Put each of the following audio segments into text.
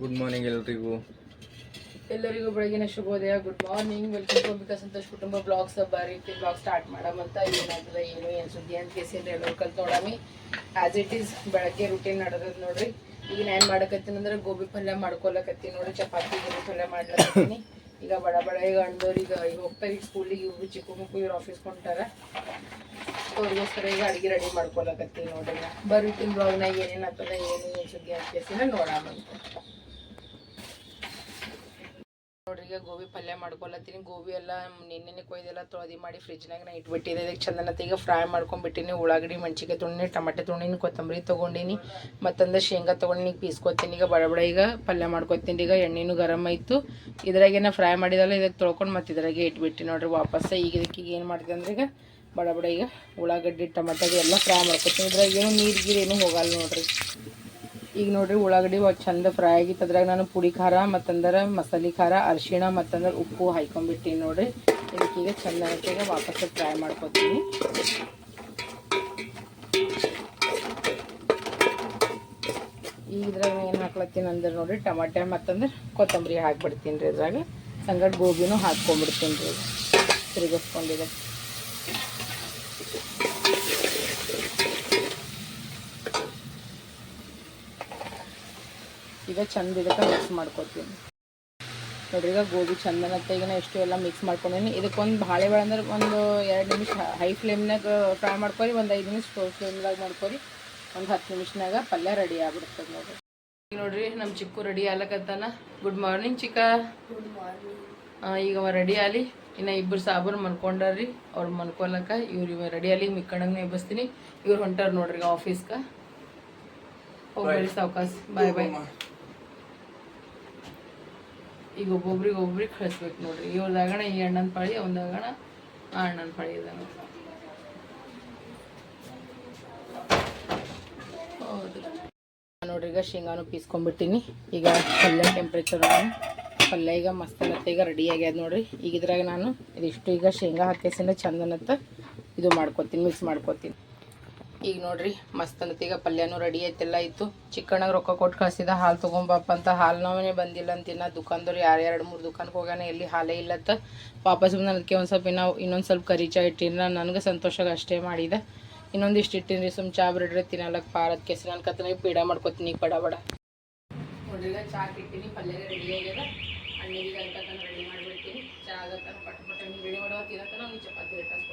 Good morning ಎಲ್ರಿಗೂ. ಎಲ್ಲರಿಗೂ ಬೆಳಗಿನ ಶುಭೋದಯ. Good morning welcome to Ambika Santosh ಕುಟುಂಬ ಬ್ಲಾಗ್ಸ್ ರೀತಿ ಬ್ಲಾಗ್ ಸ್ಟಾರ್ಟ್ ಮಾಡಮಂತ ಏನಾಗಿಲ್ಲ ಏನು ಏನು ಸುದ್ದಿ ಅಂತ ಕೇಸಿದ್ರೆ ಎಲ್ಲರೂ ಕಲ್ತ್ ನೋಡಮಿ ಆಸ್ ಇಟ್ ಈಸ್ ಬೆಳಗ್ಗೆ ರೂಟೀನ್ ನಡೆದದ್ ನೋಡ್ರಿ. ಈಗ ನಾನು ಏನು ಮಾಡಕತ್ತೀನಿ ಅಂದ್ರೆ ಗೋಬಿ ಪಲ್ಯ ಮಾಡ್ಕೊಳಕತ್ತೀನಿ ನೋಡ್ರಿ. ಚಪಾತಿ, ಗೋಬಿ ಪಲ್ಯ ಮಾಡ್ಲಕತ್ತೀನಿ. ಈಗ ಬಡ ಬಡ ಈಗ ಅಣ್ಣದವ್ರು ಈಗ ಈಗ ಹೋಗ್ತಾರೆ. ಈಗ ಸ್ಕೂಲಿಗೆ ಇವ್ರು ಚಿಕ್ಕ ಮಕ್ಕಳು ಇವ್ರು ಆಫೀಸ್ ಕೊಂಟಾರ ಅವ್ರಿಗೋಸ್ಕರ ಈಗ ಅಡಿಗೆ ರೆಡಿ ಮಾಡ್ಕೊಳಕತ್ತೀನಿ ನೋಡ್ರಿ. ಬರ್ರಿ ತಿನ್ ಬ್ಲಾಗ್ನಾಗ ಏನೇನು ಆಗ್ತದ, ಏನು ಏನು ಸುದ್ದಿ ಅಂತ ಕೇಸಿನ ನೋಡಮಂತ ನೋಡ್ರಿ, ಈಗ ಗೋಬಿ ಪಲ್ಯ ಮಾಡ್ಕೊಳತ್ತೀನಿ ಗೋಬಿ ಎಲ್ಲ ನಿನ್ನೆ ಕೊಯ್ದೆಲ್ಲ ತೊಳೆದಿ ಮಾಡಿ ಫ್ರಿಜ್ನಾಗ ನಾ ಇಟ್ಬಿಟ್ಟಿದೆ ಇದಕ್ಕೆ ಚಂದನತ್ತ ಈಗ ಫ್ರೈ ಮಾಡ್ಕೊಂಡ್ಬಿಟ್ಟಿನಿ ಉಳ್ಳಾಗಡ್ಡಿ ಮೆಣಸಿಗೆ ತುಂಡಿನಿ ಟಮಾಟೆ ತುಂಡಿನಿ ಕೊತ್ತಂಬರಿ ತೊಗೊಂಡಿನಿ. ಮತ್ತಂದ್ರೆ ಶೇಂಗಾ ತೊಗೊಂಡಿನಿ ಪೀಸ್ಕೊತೀನಿ. ಈಗ ಬಡಬಡ ಬಡ ಈಗ ಪಲ್ಯ ಮಾಡ್ಕೊತೀನಿ. ಈಗ ಎಣ್ಣೆನೂ ಗರಮ್ ಆಯಿತು. ಇದ್ರಾಗೆ ನಾ ಫ್ರೈ ಮಾಡಿದಲ್ಲ, ಇದಕ್ಕೆ ತೊಳ್ಕೊಂಡು ಮತ್ತೆ ಇದ್ರಾಗೆ ಇಟ್ಬಿಟ್ಟು ನೋಡ್ರಿ ವಾಪಸ್. ಈಗ ಇದಕ್ಕೆ ಏನು ಮಾಡ್ತೀನಿ ಅಂದ್ರೆ ಈಗ ಬಡ ಬಡ ಈಗ ಉಳ್ಳಾಗಡ್ಡಿ ಟಮಾಟೆ ಎಲ್ಲ ಫ್ರೈ ಮಾಡ್ಕೊತೀನಿ. ಇದ್ರಾಗ ಏನು ನೀರು ಗೀರು ಏನೂ ಹೋಗಲ್ಲ ನೋಡ್ರಿ. ಈಗ ನೋಡ್ರಿ ಉಳ್ಳಾಗಡ್ಡಿ ಚಂದ ಫ್ರೈ ಆಗಿತ್ತು. ಅದ್ರಾಗ ನಾನು ಪುಡಿ ಖಾರ ಮತ್ತಂದ್ರೆ ಮಸಾಲೆ ಖಾರ, ಅರಿಶಿಣ ಮತ್ತಂದ್ರೆ ಉಪ್ಪು ಹಾಯ್ಕೊಂಡ್ಬಿಟ್ಟಿನಿ ನೋಡ್ರಿ. ಇದಕ್ಕೀಗ ಚಂದ ಈಗ ವಾಪಸ್ ಫ್ರೈ ಮಾಡ್ಕೊತೀನಿ. ಈಗ ಇದ್ರಾಗ ಏನು ಹಾಕ್ಲತ್ತೀನಿ ಅಂದ್ರೆ ನೋಡ್ರಿ ಟಮಾಟೆ ಮತ್ತಂದ್ರೆ ಕೊತ್ತಂಬರಿ ಹಾಕ್ಬಿಡ್ತೀನಿ ರೀ ಇದ್ರಾಗ. ಸಂಗಡ ಗೋಬಿನೂ ಹಾಕ್ಕೊಂಡ್ಬಿಡ್ತೀನಿ ರೀ. ತಿರುಗಿಸ್ಕೊಂಡಿದೆ ಈಗ ಚಂದ ಇದಕ್ಕೆ ಮಿಕ್ಸ್ ಮಾಡ್ಕೊತೀನಿ. ನೋಡ್ರಿ ಈಗ ಗೋಬಿ ಮತ್ತೆ ಈಗ ನಾ ಎಷ್ಟು ಎಲ್ಲ ಮಿಕ್ಸ್ ಮಾಡ್ಕೊಂಡೀನಿ. ಇದಕ್ಕೊಂದು ಬಾಳೆಬೇಳೆ ಅಂದ್ರೆ ಒಂದು ಎರಡು ನಿಮಿಷ ಹೈ ಫ್ಲೇಮ್ನಾಗ ಫ್ರೈ ಮಾಡ್ಕೊರಿ ಒಂದು ಐದು ನಿಮಿಷ ಸ್ಲೋ ಫ್ಲೇಮ್ದಾಗ ಮಾಡ್ಕೊರಿ. ಒಂದು ಹತ್ತು ನಿಮಿಷನಾಗ ಪಲ್ಯ ರೆಡಿ ಆಗ್ಬಿಡ್ತದೆ ನೋಡ್ರಿ. ಈಗ ನೋಡ್ರಿ ನಮ್ಮ Chikku ready ಆಗ್ಲಕತ್ತಾನ. Good morning Chikka. ಆ, ಈಗ ಅವ ರೆಡಿ ಆಲಿ ಇನ್ನು ಇಬ್ಬರು ಸಾಬರು ಮನ್ಕೊಂಡಾರ್ರಿ ಅವ್ರು ಮನ್ಕೊಲಕ್ಕ ಇವ್ರು ಇವ ರೆಡಿ ಆಲಿ ಮಿಕ್ಕಣಂಗೆ ಎಬ್ಬಿಸ್ತೀನಿ ಇವ್ರು ಹೊಂಟಾರ ನೋಡ್ರಿ ಈಗ ಆಫೀಸ್ಗೆ ಹೋಗ್ಬೇಡಿ ಸಾವ್ಕಾಸ್ ಬಾಯ್ ಬಾಯ್ ಈಗ ಒಬ್ಬೊಬ್ರಿಗೆ ಒಬ್ರಿಗೆ ಕಳಿಸ್ಬೇಕು ನೋಡ್ರಿ. ಇವ್ರದಾಗಣ ಈ ಅಣ್ಣನ ಪಾಳಿ ಅವನದಾಗಣ ಆ ಅಣ್ಣನ ಪಾಳಿ ಹೌದು. ನೋಡ್ರಿ, ಈಗ ಶೇಂಗಾನು ಪೀಸ್ಕೊಂಡ್ಬಿಟ್ಟಿನಿ. ಈಗ ಪಲ್ಯ ಟೆಂಪ್ರೇಚರ್ ಪಲ್ಯ ಈಗ ಮಸ್ತನತ್ತ ಈಗ ರೆಡಿ ಆಗ್ಯದ ನೋಡ್ರಿ. ಈಗ ಇದ್ರಾಗ ನಾನು ಇದಿಷ್ಟು ಈಗ ಶೇಂಗಾ ಹಾಕಿಸಿನ ಚಂದನತ್ತ ಇದು ಮಾಡ್ಕೊತೀನಿ ಮಿಕ್ಸ್ ಮಾಡ್ಕೊತೀನಿ. ಈಗ ನೋಡ್ರಿ, ಮಸ್ತ್ ಈಗ ಪಲ್ಯನೂ ರೆಡಿ ಐತೆಲ್ಲ ಇತ್ತು ಚಿಕ್ಕಣ್ಣಗೆ ರೊಕ್ಕ ಕೊಟ್ಟು ಕಳ್ಸಿದ, ಹಾಲು ತೊಗೊಂಬಪ್ಪ ಅಂತ ಹಾಲ್ನವನೇ ಬಂದಿಲ್ಲ ಅಂತಿನ್ನ. ದುಕಾನ್ದವ್ರು ಯಾರು ಎರಡು ಮೂರು ದುಕಾನ್ಗೆ ಹೋಗ್ಯಾನ, ಎಲ್ಲಿ ಹಾಲೇ ಇಲ್ಲತ್ತ ವಾಪಸ್ ಬಂದು ಅದಕ್ಕೆ ಒಂದು ಸ್ವಲ್ಪ ಇನ್ನೂ ಇನ್ನೊಂದು ಸ್ವಲ್ಪ ಕರಿ ಚಾ ಇಟ್ಟಿನ. ನನಗೆ ಸಂತೋಷಕ್ಕೆ ಅಷ್ಟೇ ಮಾಡಿದೆ. ಇನ್ನೊಂದಿಷ್ಟು ಇಟ್ಟಿನಿ ರೀ ಸುಮ್ ಚಾ ಬಿಡ್ರಿ ತಿನ್ನಲಕ್ಕೆ ಪಾರದ ಕೆಸರು ಕತ್ತನಾಗ ಪೀಡ ಮಾಡ್ಕೊತೀನಿ ಬಡ ಬಡ ನೋಡ್ರಿ ಚಾ ಇಟ್ಟಿನಿ ಪಲ್ಯ ರೆಡಿ ಆಗ್ಯದ. ಅಣ್ಣಿಗೆ ಅಂತ ರೆಡಿ ಮಾಡಿಬಿಡ್ತೀನಿ. ಚಾ ಆಗತ್ತ ಪಟ್ ಪಟ್ ರೆಡಿ ಮಾಡೋ ತಿನ್ನತ್ತ ಚಪಾತಿ ಇಟ್ಟಾಸ್ಕೊಡ್ತೀನಿ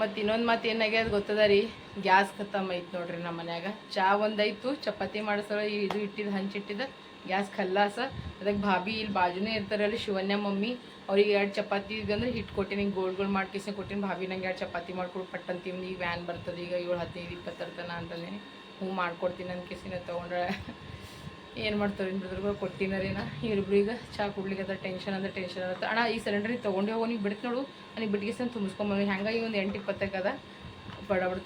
ಮತ್ತು ಇನ್ನೊಂದು ಮಾತು ಏನಾಗ್ಯದ ಗೊತ್ತದ ರೀ? ಗ್ಯಾಸ್ ಖತಮ್ ಐತೆ ನೋಡ್ರಿ ನಮ್ಮ ಮನ್ಯಾಗ. ಚಾ ಒಂದಾಯ್ತು, ಚಪಾತಿ ಮಾಡಿಸೋ ಇದು ಇಟ್ಟಿದ್ದು ಹಂಚಿಟ್ಟಿದ್ದು ಗ್ಯಾಸ್ ಖಲ್ಲಾಸ. ಅದಕ್ಕೆ ಭಾಬಿ ಇಲ್ಲಿ ಬಾಜುನೇ ಇರ್ತಾರಲ್ಲಿ ಶಿವನ್ಯ ಮಮ್ಮಿ. ಅವ್ರಿಗೆ ಎರಡು ಚಪಾತಿ ಅಂದ್ರೆ ಹಿಟ್ಟು ಕೊಟ್ಟಿನಿ ಗೋಲ್ ಗೋಲ್ ಮಾಡಿ ಕಿಸಿ ಕೊಟ್ಟಿನಿ. ಭಾಬಿ ನಂಗೆ ಎರಡು ಚಪಾತಿ ಮಾಡ್ಕೊಡು ಪಟ್ ಅಂತೀವಿ ಈಗ ವ್ಯಾನ್ ಬರ್ತದೆ, ಈಗ ಏಳು ಹದಿನೈದು ಇಪ್ಪತ್ತರ ತನ ಅಂತಂದೇನಿ. ಹ್ಞೂ ಮಾಡ್ಕೊಡ್ತೀನಿ ನನ್ನ ಕಿಸಿನ ತೊಗೊಂಡ್ರೆ. ಏನು ಮಾಡ್ತಾರೆ ಬ್ರದರ್ಗಳು ಕೊಟ್ಟಿನರೇನ? ಇವ್ರಿಬ್ರು ಈಗ ಚಾ ಕುಡ್ಲಿಕ್ಕೆ ಅದ ಟೆನ್ಷನ್ ಅಂದ್ರೆ ಟೆನ್ಷನ್ ಆಗುತ್ತೆ ಅಣ್ಣ, ಈ ಸಿಲಿಂಡರ್ ತೊಗೊಂಡು ಹೋಗೋ, ನೀವು ಬಿಡ್ತು ನೋಡು. ನನಗೆ ಬಿಡ್ಗಿಸನ್ ತುಂಬಿಸ್ಕೊಂಬ ಹ್ಯಾಂಗಾಗಿ ಒಂದು ಎಂಟು ಇಪ್ಪತ್ತಕ್ಕೆ ಅದ. ಬಡ ಬಡ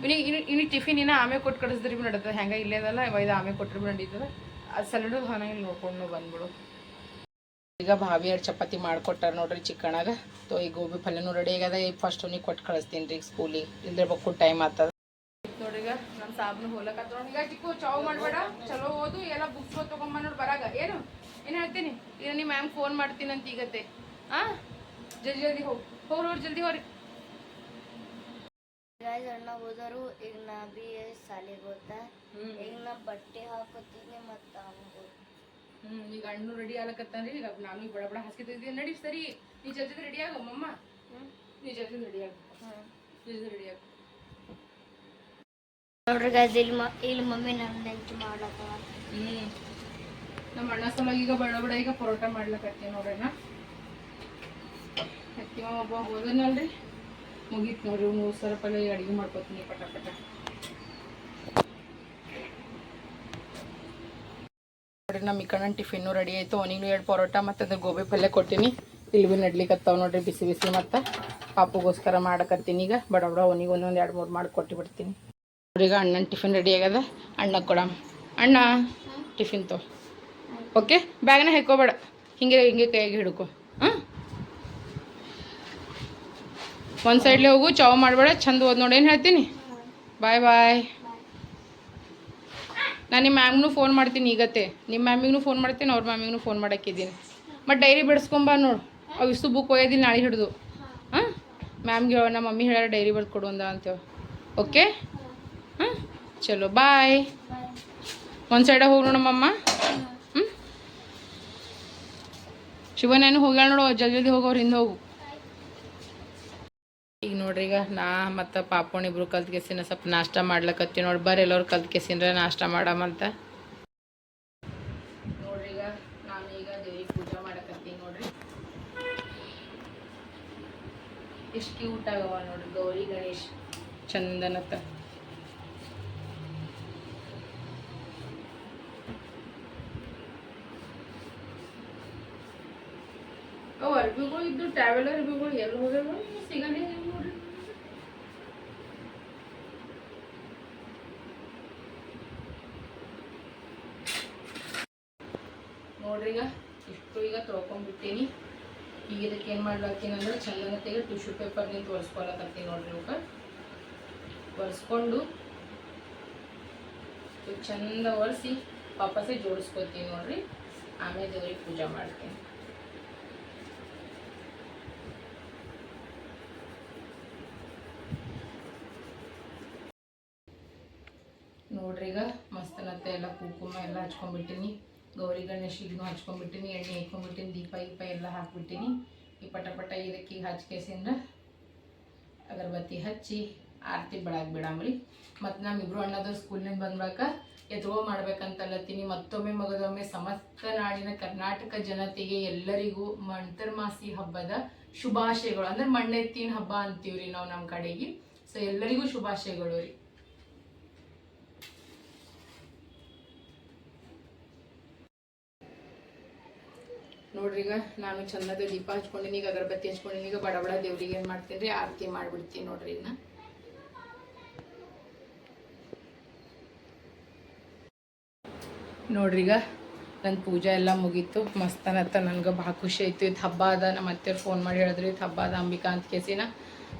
ಇವ್ನಿಗೆ ಇನ್ನು ಇನ್ನು ಟಿಫಿನ್ ಇನ್ನ ಆಮೇಲೆ ಕೊಟ್ಟು ಕಳಿಸಿದ್ರಿ ಭೀ ನಡೀತದೆ. ಹೆಂಗೆ ಇಲ್ಲೇ ಅದಲ್ಲ ಇದು ಆಮೇಲೆ ಕೊಟ್ಟರು ಭೀ ನಡೀತದೆ. ಅದು ಸಿಲಿಂಡರ್ ಹಂಗೆ ನೋಡ್ಕೊಂಡು ಬಂದ್ಬಿಡು. ಈಗ ಭಾವಿ ಎರಡು ಚಪಾತಿ ಮಾಡಿಕೊಟ್ಟಾರ ನೋಡ್ರಿ ಚಿಕ್ಕಣಾಗ ತೋ, ಈ ಗೋಬಿ ಪಲ್ಯನೂ ರೆಡಿ ಆಗ್ಯದ ಈಗ ಫಸ್ಟ್ ಅವ್ನಿಗೆ ಕೊಟ್ಟು ಕಳಿಸ್ತೀನಿ ರೀ ಸ್ಕೂಲಿಗೆ ಇಲ್ಲದೆ ಬಕ್ಕು ಟೈಮ್ ಆಗ್ತದ ಸಾಬ್ನು ಹೋಲಕತ್ರ ಈಗ ಚಿಕ್ಕು ಚಾವ್ ಮಾಡಬೇಡ. ಚಲೋ ಓದು ಎಲ್ಲ ಬುಕ್ಸ್ ತೊಗೊಂಬ ನೋಡಿ ಬರಾಗ. ಏನು? ಏನು ಹೇಳ್ತೀನಿ? ಈಗ ನಿಮ್ಮ ಮ್ಯಾಮ್ ಫೋನ್ ಮಾಡ್ತೀನಿ ಅಂತ ಈಗತ್ತೆ. ಆ? ಜಲ್ದಿ ಜಲ್ದಿ ಹೋಗಿ. ಹೋಗ್ರಿ ಜಲ್ದಿ ಹೋಗ್ರಿ. ಗಾಯ್ಸ್ ಅಣ್ಣ ಹೋದರು ಈಗ ನಾ ಬಿ ಸಾಲಿಗೆ ಹೋಗ್ತಾ ಈಗ ನಾ ಬಟ್ಟೆ ಹಾಕೋತೀನಿ ಮತ್ತು ಅವ್ನಿಗೆ ಹ್ಞೂ ಈಗ ಹಣ್ಣು ರೆಡಿ ಆಗ್ಲಕತ್ತಾನ್ರಿ. ಈಗ ನಾನು ಬಡ ಬಡ ಹಾಸ್ಕಿದ್ದೀನಿ ನಡಿ ಸರಿ ನೀ ಜಲ್ದಿ ರೆಡಿ ಆಗೋ ಮಮ್ಮ. ನೀ ಜಲ್ದಿ ರೆಡಿ ಆಗು. ಜಲ್ದಿ ರೆಡಿ ಆಗು. ನೋಡ್ರಿ ಗಾಯ್ಸ್ ಇಲ್ಲಿ ಮ ಇಲ್ಲಿ ಮಮ್ಮಿ ನನ್ನ ನೆಂಚು ಮಾಡಕ್ಕ ಹ್ಮ್. ನಮ್ಮ ಅಣ್ಣ ಸಲುವಾಗಿ ಈಗ ಬಡ ಬಡ ಈಗ ಪರೋಟ ಮಾಡ್ಲಕತ್ತೀವಿ ನೋಡ್ರಣ್ಣ ನಾ ಒಬ್ಬ ಹೋದನಲ್ರಿ. ಮುಗೀತು ನೋಡ್ರಿ, ಇವ್ನು ಸರಪಲ್ಲ ಅಡುಗೆ ಮಾಡ್ಕೊತೀನಿ ಪಟ ಪಟ. ನೋಡ್ರಿ ನಮ್ಮ ಇಕ್ಕಣ್ಣ ಟಿಫಿನ್ನು ರೆಡಿ ಆಯಿತು. ಅವನಿಗೂ ಎರಡು ಪರೋಟ ಮತ್ತು ಅದ್ರ ಗೋಬಿ ಪಲ್ಯ ಕೊಟ್ಟಿನಿ. ಇಲ್ಲಿ ಭೀ ನಡ್ಲಿಕ್ಕತ್ತಾವ ನೋಡ್ರಿ, ಬಿಸಿ ಬಿಸಿ ಮತ್ತು. ಪಾಪುಗೋಸ್ಕರ ಮಾಡಕತ್ತೀನಿ ಈಗ. ಬಡ ಬಡ ಅವನಿಗೆ ಒಂದೊಂದು ಎರಡು ಮೂರು ಮಾಡಿ ಕೊಟ್ಟು ಬಿಡ್ತೀನಿ ಈಗ ಅಣ್ಣನ ಟಿಫಿನ್ ರೆಡಿ ಆಗ್ಯದ. ಅಣ್ಣ ಕೊಡ ಅಣ್ಣ, ಟಿಫಿನ್ ತೊ ಓಕೆ ಬ್ಯಾಗ್ನ ಹಾಕೋಬೇಡ ಹಿಂಗೆ ಹಿಂಗೆ ಕೈಯಾಗೆ ಹಿಡ್ಕೊ. ಹಾಂ ಒಂದು ಸೈಡ್ಲಿ ಹೋಗು, ಚಾವ್ ಮಾಡಬೇಡ, ಚಂದ ಓದ್ ನೋಡಿ, ಏನು ಹೇಳ್ತೀನಿ? ಬಾಯ್ ಬಾಯ್ ನಾನು ನಿಮ್ಮ ಮ್ಯಾಮ್ಗೂ ಫೋನ್ ಮಾಡ್ತೀನಿ ಈಗತ್ತೆ. ನಿಮ್ಮ ಮ್ಯಾಮಿಗೂ ಫೋನ್ ಮಾಡ್ತೀನಿ, ಅವ್ರ ಮ್ಯಾಮಿಗೂ ಫೋನ್ ಮಾಡೋಕ್ಕಿದ್ದೀನಿ ಮತ್ತು ಡೈರಿ ಬಿಡಿಸ್ಕೊಂಬ ನೋಡು. ಅವು ಇಷ್ಟು ಬುಕ್ ಒಯ್ಯೋದಿಲ್ಲ, ನಾಳೆ ಹಿಡಿದು. ಹಾಂ ಮ್ಯಾಮ್ಗೆ ಹೇಳೋ ನಮ್ಮ ಮಮ್ಮಿ ಹೇಳ ಡೈರಿ ಬರ್ದು ಕೊಡು ಅಂದ ಅಂತೇಳಿ ಓಕೆ ಚಲೋ, ಬಾಯ್. ಒಂದು ಸೈಡ ಹೋಗಿ ನೋಡಮ್ಮಮ್ಮ ಹ್ಞೂ ಶಿವನೇನು ಹೋಗ್ಯಾಳ ನೋಡು, ಜಲ್ದಿ ಜಲ್ದಿ ಹೋಗೋರು ಹಿಂದೆ ಹೋಗು. ಈಗ ನೋಡ್ರಿ, ಈಗ ನಾ ಮತ್ತು ಪಾಪೋಣ ಇಬ್ರು ಕಲ್ತ್ ಕೆಸಿನ ಸ್ವಲ್ಪ ನಾಷ್ಟ ಮಾಡ್ಲಕತ್ತೀವಿ ನೋಡಿ. ಬರ್ರಿ ಎಲ್ಲರೂ ಕಲ್ತ್ ಕೆಸಿನ್ರ ನಾಷ್ಟ ಮಾಡಮಂತ ನೋಡ್ರಿ, ಈಗ ನಾನು ಈಗ ಎಷ್ಟು ಕ್ಯೂಟ್ ಆಗವ ನೋಡ್ರಿ ಗೌರಿ ಗಣೇಶ್ ಚಂದನತ್ತ ಅವು ಅರ್ಬಿಗಳು ಇದ್ದು ಟ್ರಾವೆಲ್ ಅರ್ಬಿಗಳು ಎಲ್ಲಿ ಹೋಗ್ಯಾವ ಸಿಗಂಗೆ ನೋಡ್ರಿ ನೋಡ್ರಿ ಈಗ ಇಷ್ಟು ಈಗ ತೊಳ್ಕೊಂಡ್ಬಿಟ್ಟೀನಿ. ಈಗ ಇದಕ್ಕೆ ಏನು ಮಾಡ್ಲಾತೀನಿ ಅಂದ್ರೆ ಚಂದನತೆಗೆ ಟಿಶ್ಯೂ ಪೇಪರ್ನಿಂದ ಒರೆಸ್ಕೊಳಕತ್ತೀನಿ ನೋಡ್ರಿ ಇವಕ್ಕೆ ಒರೆಸ್ಕೊಂಡು ಇವ್ ಚಂದ ಒರೆಸಿ, ವಾಪಸ್ಸೇ ಜೋಡಿಸ್ಕೊತೀನಿ ನೋಡ್ರಿ. ಆಮೇಲೆ ದೇವ್ರಿಗೆ ಪೂಜೆ ಮಾಡ್ತೀನಿ ನೋಡ್ರಿ ಈಗ ಮಸ್ತನತ್ತೆ ಎಲ್ಲ ಕುಂಕುಮ ಎಲ್ಲ ಹಚ್ಕೊಂಡ್ಬಿಟ್ಟಿನಿ ಗೌರಿ ಗಣೇಶಿಗೂ ಹಚ್ಕೊಂಡ್ಬಿಟ್ಟಿನಿ ಎಣ್ಣೆ ಇಟ್ಕೊಂಡ್ಬಿಟ್ಟಿನಿ ದೀಪ ದೀಪ ಎಲ್ಲ ಹಾಕ್ಬಿಟ್ಟಿನಿ ಈ ಪಟ ಪಟ ಇದಕ್ಕೆ ಈಗ ಹಚ್ಕೇಸಿಂದ ಅಗರಬತ್ತಿ ಹಚ್ಚಿ ಆರತಿ ಬೆಳಗ್ಗೆ ಬಿಡಾಮ್ರಿ ಮತ್ತು ನಮ್ಮಿಬ್ರು ಅಣ್ಣದವ್ರು ಸ್ಕೂಲಿನಿಂದ ಬಂದ್ಬೇಕ ಎದುರೋ ಮಾಡ್ಬೇಕಂತಲ್ಲತ್ತೀನಿ ಮತ್ತೊಮ್ಮೆ ಮಗದೊಮ್ಮೆ ಸಮಸ್ತ ನಾಡಿನ ಕರ್ನಾಟಕ ಜನತೆಗೆ ಎಲ್ಲರಿಗೂ ಮಂತರ್ಮಾಸಿ ಹಬ್ಬದ ಶುಭಾಶಯಗಳು. ಅಂದ್ರೆ ಮಣ್ಣೆತ್ತಿನ ಹಬ್ಬ ಅಂತೀವ್ರಿ ನಾವು ನಮ್ಮ ಕಡೆಗೆ. ಸೊ ಎಲ್ಲರಿಗೂ ಶುಭಾಶಯಗಳು ರೀ. ನೋಡ್ರಿ ಈಗ ನಾನು ಚಂದದ ದೀಪ ಹಚ್ಕೊಂಡಿನಿ, ಈಗ ಅಗರಬತ್ತಿ ಹಚ್ಕೊಂಡಿನಿ, ಈಗ ಬಡ ಬಡ ದೇವ್ರಿಗೆ ಏನು ಮಾಡ್ತೀನಿ ರೀ? ಆರತಿ ಮಾಡಿಬಿಡ್ತೀನಿ ನೋಡ್ರಿ ಇದನ್ನ ನೋಡ್ರಿ ಈಗ ನನ್ನ ಪೂಜೆ ಎಲ್ಲ ಮುಗೀತು. ಮಸ್ತನತ್ತ, ನನಗೆ ಭಾಳ ಖುಷಿ ಆಯಿತು. ಇದು ಹಬ್ಬ ಅದ, ನಮ್ಮ ಅತ್ತೆಯವ್ರು ಫೋನ್ ಮಾಡಿ ಹೇಳಿದ್ರು, ಇದು ಹಬ್ಬ ಅದ ಅಂಬಿಕಾ ಅಂತ ಕೇಸಿನ.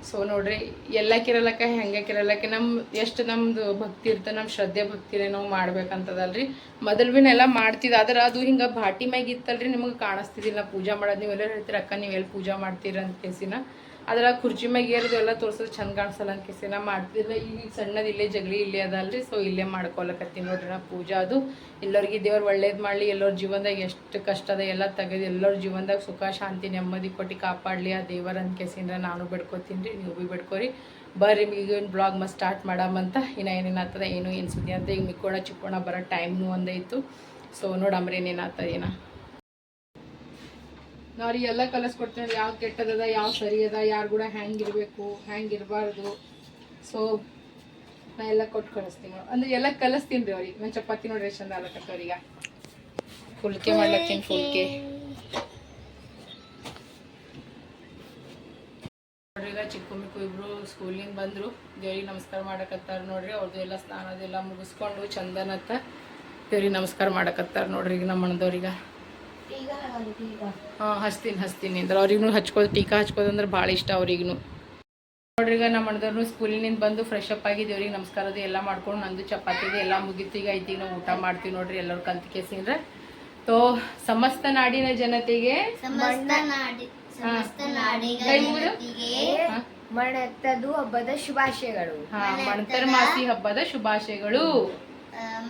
ಸೊ ನೋಡ್ರಿ ಎಲ್ಲ ಕಿರಲಕ್ಕ ಹೆಂಗ ಕಿರಲಕ್ಕೆ ನಮ್ಮ ಎಷ್ಟು ನಮ್ದು ಭಕ್ತಿ ಇರ್ತ ನಮ್ಮ ಶ್ರದ್ಧೆ ಭಕ್ತಿನೇ ನಾವು ಮಾಡ್ಬೇಕಂತದಲ್ರಿ. ಮೊದಲು ಭೀ ಎಲ್ಲ ಮಾಡ್ತಿದ, ಆದ್ರೆ ಅದು ಹಿಂಗ ಭಾಟಿ ಮ್ಯಾಗ ಇತ್ತಲ್ರಿ, ನಿಮಗೆ ಕಾಣಿಸ್ತಿದಿಲ್ಲ, ಪೂಜಾ ಮಾಡೋದ್ ನೀವೆಲ್ಲ ಹೇಳ್ತೀರ, ಅಕ್ಕ ನೀವು ಎಲ್ಲಿ ಪೂಜಾ ಮಾಡ್ತೀರ ಅಂತ ಕೇಸಿನ ಅದ್ರ ಕುರ್ಚಿ ಮ್ಯಾಗ ಏರ್ದು ಎಲ್ಲ ತೋರ್ಸೋದು ಚಂದ ಕಾಣಿಸಲ್ಲ ಅಂತ ನಾ ಮಾಡ್ತಿಲ್ಲ ಈಗ ಸಣ್ಣದು ಇಲ್ಲೇ ಜಗಲಿ ಇಲ್ಲೇ ಅದಲ್ರಿ ಸೊ ಇಲ್ಲೇ ಮಾಡ್ಕೊಳಕತ್ತೀನಿ ನೋಡ್ರಿ ನಾ ಪೂಜಾ ಅದು. ಎಲ್ಲರಿಗೆ ದೇವ್ರು ಒಳ್ಳೇದು ಮಾಡಲಿ, ಎಲ್ಲರ ಜೀವನದಾಗ ಎಷ್ಟು ಕಷ್ಟ ಅದ ಎಲ್ಲ ತೆಗೆದು ಎಲ್ಲರ ಜೀವನದಾಗ ಸುಖ, ಶಾಂತಿ, ನೆಮ್ಮದಿ ಕೊಟ್ಟು ಕಾಪಾಡಲಿ ಆ ದೇವರ ಅಂತ ಕೇಸಿಂದ ನಾನು ಬಿಡ್ಕೊತೀನಿ ರೀ ನೀವು ಭೀ ಬಿಡ್ಕೊರಿ. ಬರ್ರಿ, ಈಗ ಬ್ಲಾಗ್ ಮತ್ತೆ ಸ್ಟಾರ್ಟ್ ಮಾಡಮಂತ ಇನ್ನು ಏನೇನು ಆಗ್ತದ ಏನು ಏನು ಸುದ್ದಿ ಅಂತ ಈಗ ಮಿಕ್ಕೋಣ ಚಿಕ್ಕೋಣ ಬರೋ ಟೈಮ್ನು ಒಂದೈತು ಸೊ ನೋಡಮ್ರಿ ಏನೇನು ಆಗ್ತದ ಏನ? ನಾವು ಎಲ್ಲ ಕೊಡ್ತೀವಿ ಯಾವ ಕೆಟ್ಟದದ, ಯಾವ ಸರಿ ಅದ ಯಾರು ಕೂಡ ಹ್ಯಾಂಗ್ ಇರಬೇಕು ಹ್ಯಾಂಗ್ ಇರಬಾರ್ದು ಸೊ ನಾ ಎಲ್ಲ ಕೊಟ್ಟು ಕಳಿಸ್ತೀನಿ. ಅಂದ್ರೆ ಎಲ್ಲ ಕಲಿಸ್ತೀನಿ ರೀ ಅವ್ರಿಗೆ. ನಾನು ಚಪಾತಿ ನೋಡ್ರಿ ಚಂದ ಅವ್ರಿಗೆ ಫುಲ್ಕೆ ಮಾಡ್ಲತ್ತೀನಿ ಫುಲ್ಕೆ ನೋಡ್ರಿ ಚಿಕ್ಕ ಮಿಕ್ಕು ಇಬ್ರು ಸ್ಕೂಲಿಂದ ಬಂದ್ರು. ದೇವ್ರಿಗೆ ನಮಸ್ಕಾರ ಮಾಡಕತ್ತಾರ ನೋಡ್ರಿ. ಅವ್ರದ್ದು ಎಲ್ಲ ಸ್ನಾನದೆಲ್ಲ ಮುಗಿಸ್ಕೊಂಡು ಚಂದನತ್ತ ದೇವ್ರಿಗೆ ನಮಸ್ಕಾರ ಮಾಡಕತ್ತಾರ ನೋಡ್ರಿ ಈಗ ನಮ್ಮ ಅಣ್ಣದವ್ರಿಗೆ ಹಾಂ ಹಚ್ತೀನಿ ಹಚ್ತೀನಿ. ಅಂದ್ರೆ ಅವ್ರಿಗೂ ಹಚ್ಕೋದು ಟೀಕಾ ಹಚ್ಕೋದು ಅಂದ್ರೆ ಭಾಳ ಇಷ್ಟ ಅವ್ರಿಗೂ. ನೋಡ್ರಿ ಈಗ ನಮ್ಮ ಅಣ್ಣದವ್ರು ಸ್ಕೂಲಿನಿಂದ ಬಂದು ಫ್ರೆಶ್ ಅಪ್ ಆಗಿ ದೇವ್ರಿಗೆ ನಮಸ್ಕಾರದ ಎಲ್ಲ ಮಾಡ್ಕೊಂಡು ನಂದು ಚಪಾತಿಗೆ ಎಲ್ಲ ಮುಗಿತು. ಈಗ ಐತಿ ನಾವು ಊಟ ಮಾಡ್ತೀವಿ ನೋಡ್ರಿ ಎಲ್ಲರೂ ಕಲ್ತ್ ಕೇಸಿಂದ್ರೆ. ತೋ ಸಮಸ್ತ ನಾಡಿನ ಜನತೆಗೆ ಮಣ್ಣೆತ್ತದು ಹಬ್ಬದ ಶುಭಾಶಯಗಳು. ಹಾ ಮಣ್ತರ್ ಮಾಸಿ ಹಬ್ಬದ ಶುಭಾಶಯಗಳು.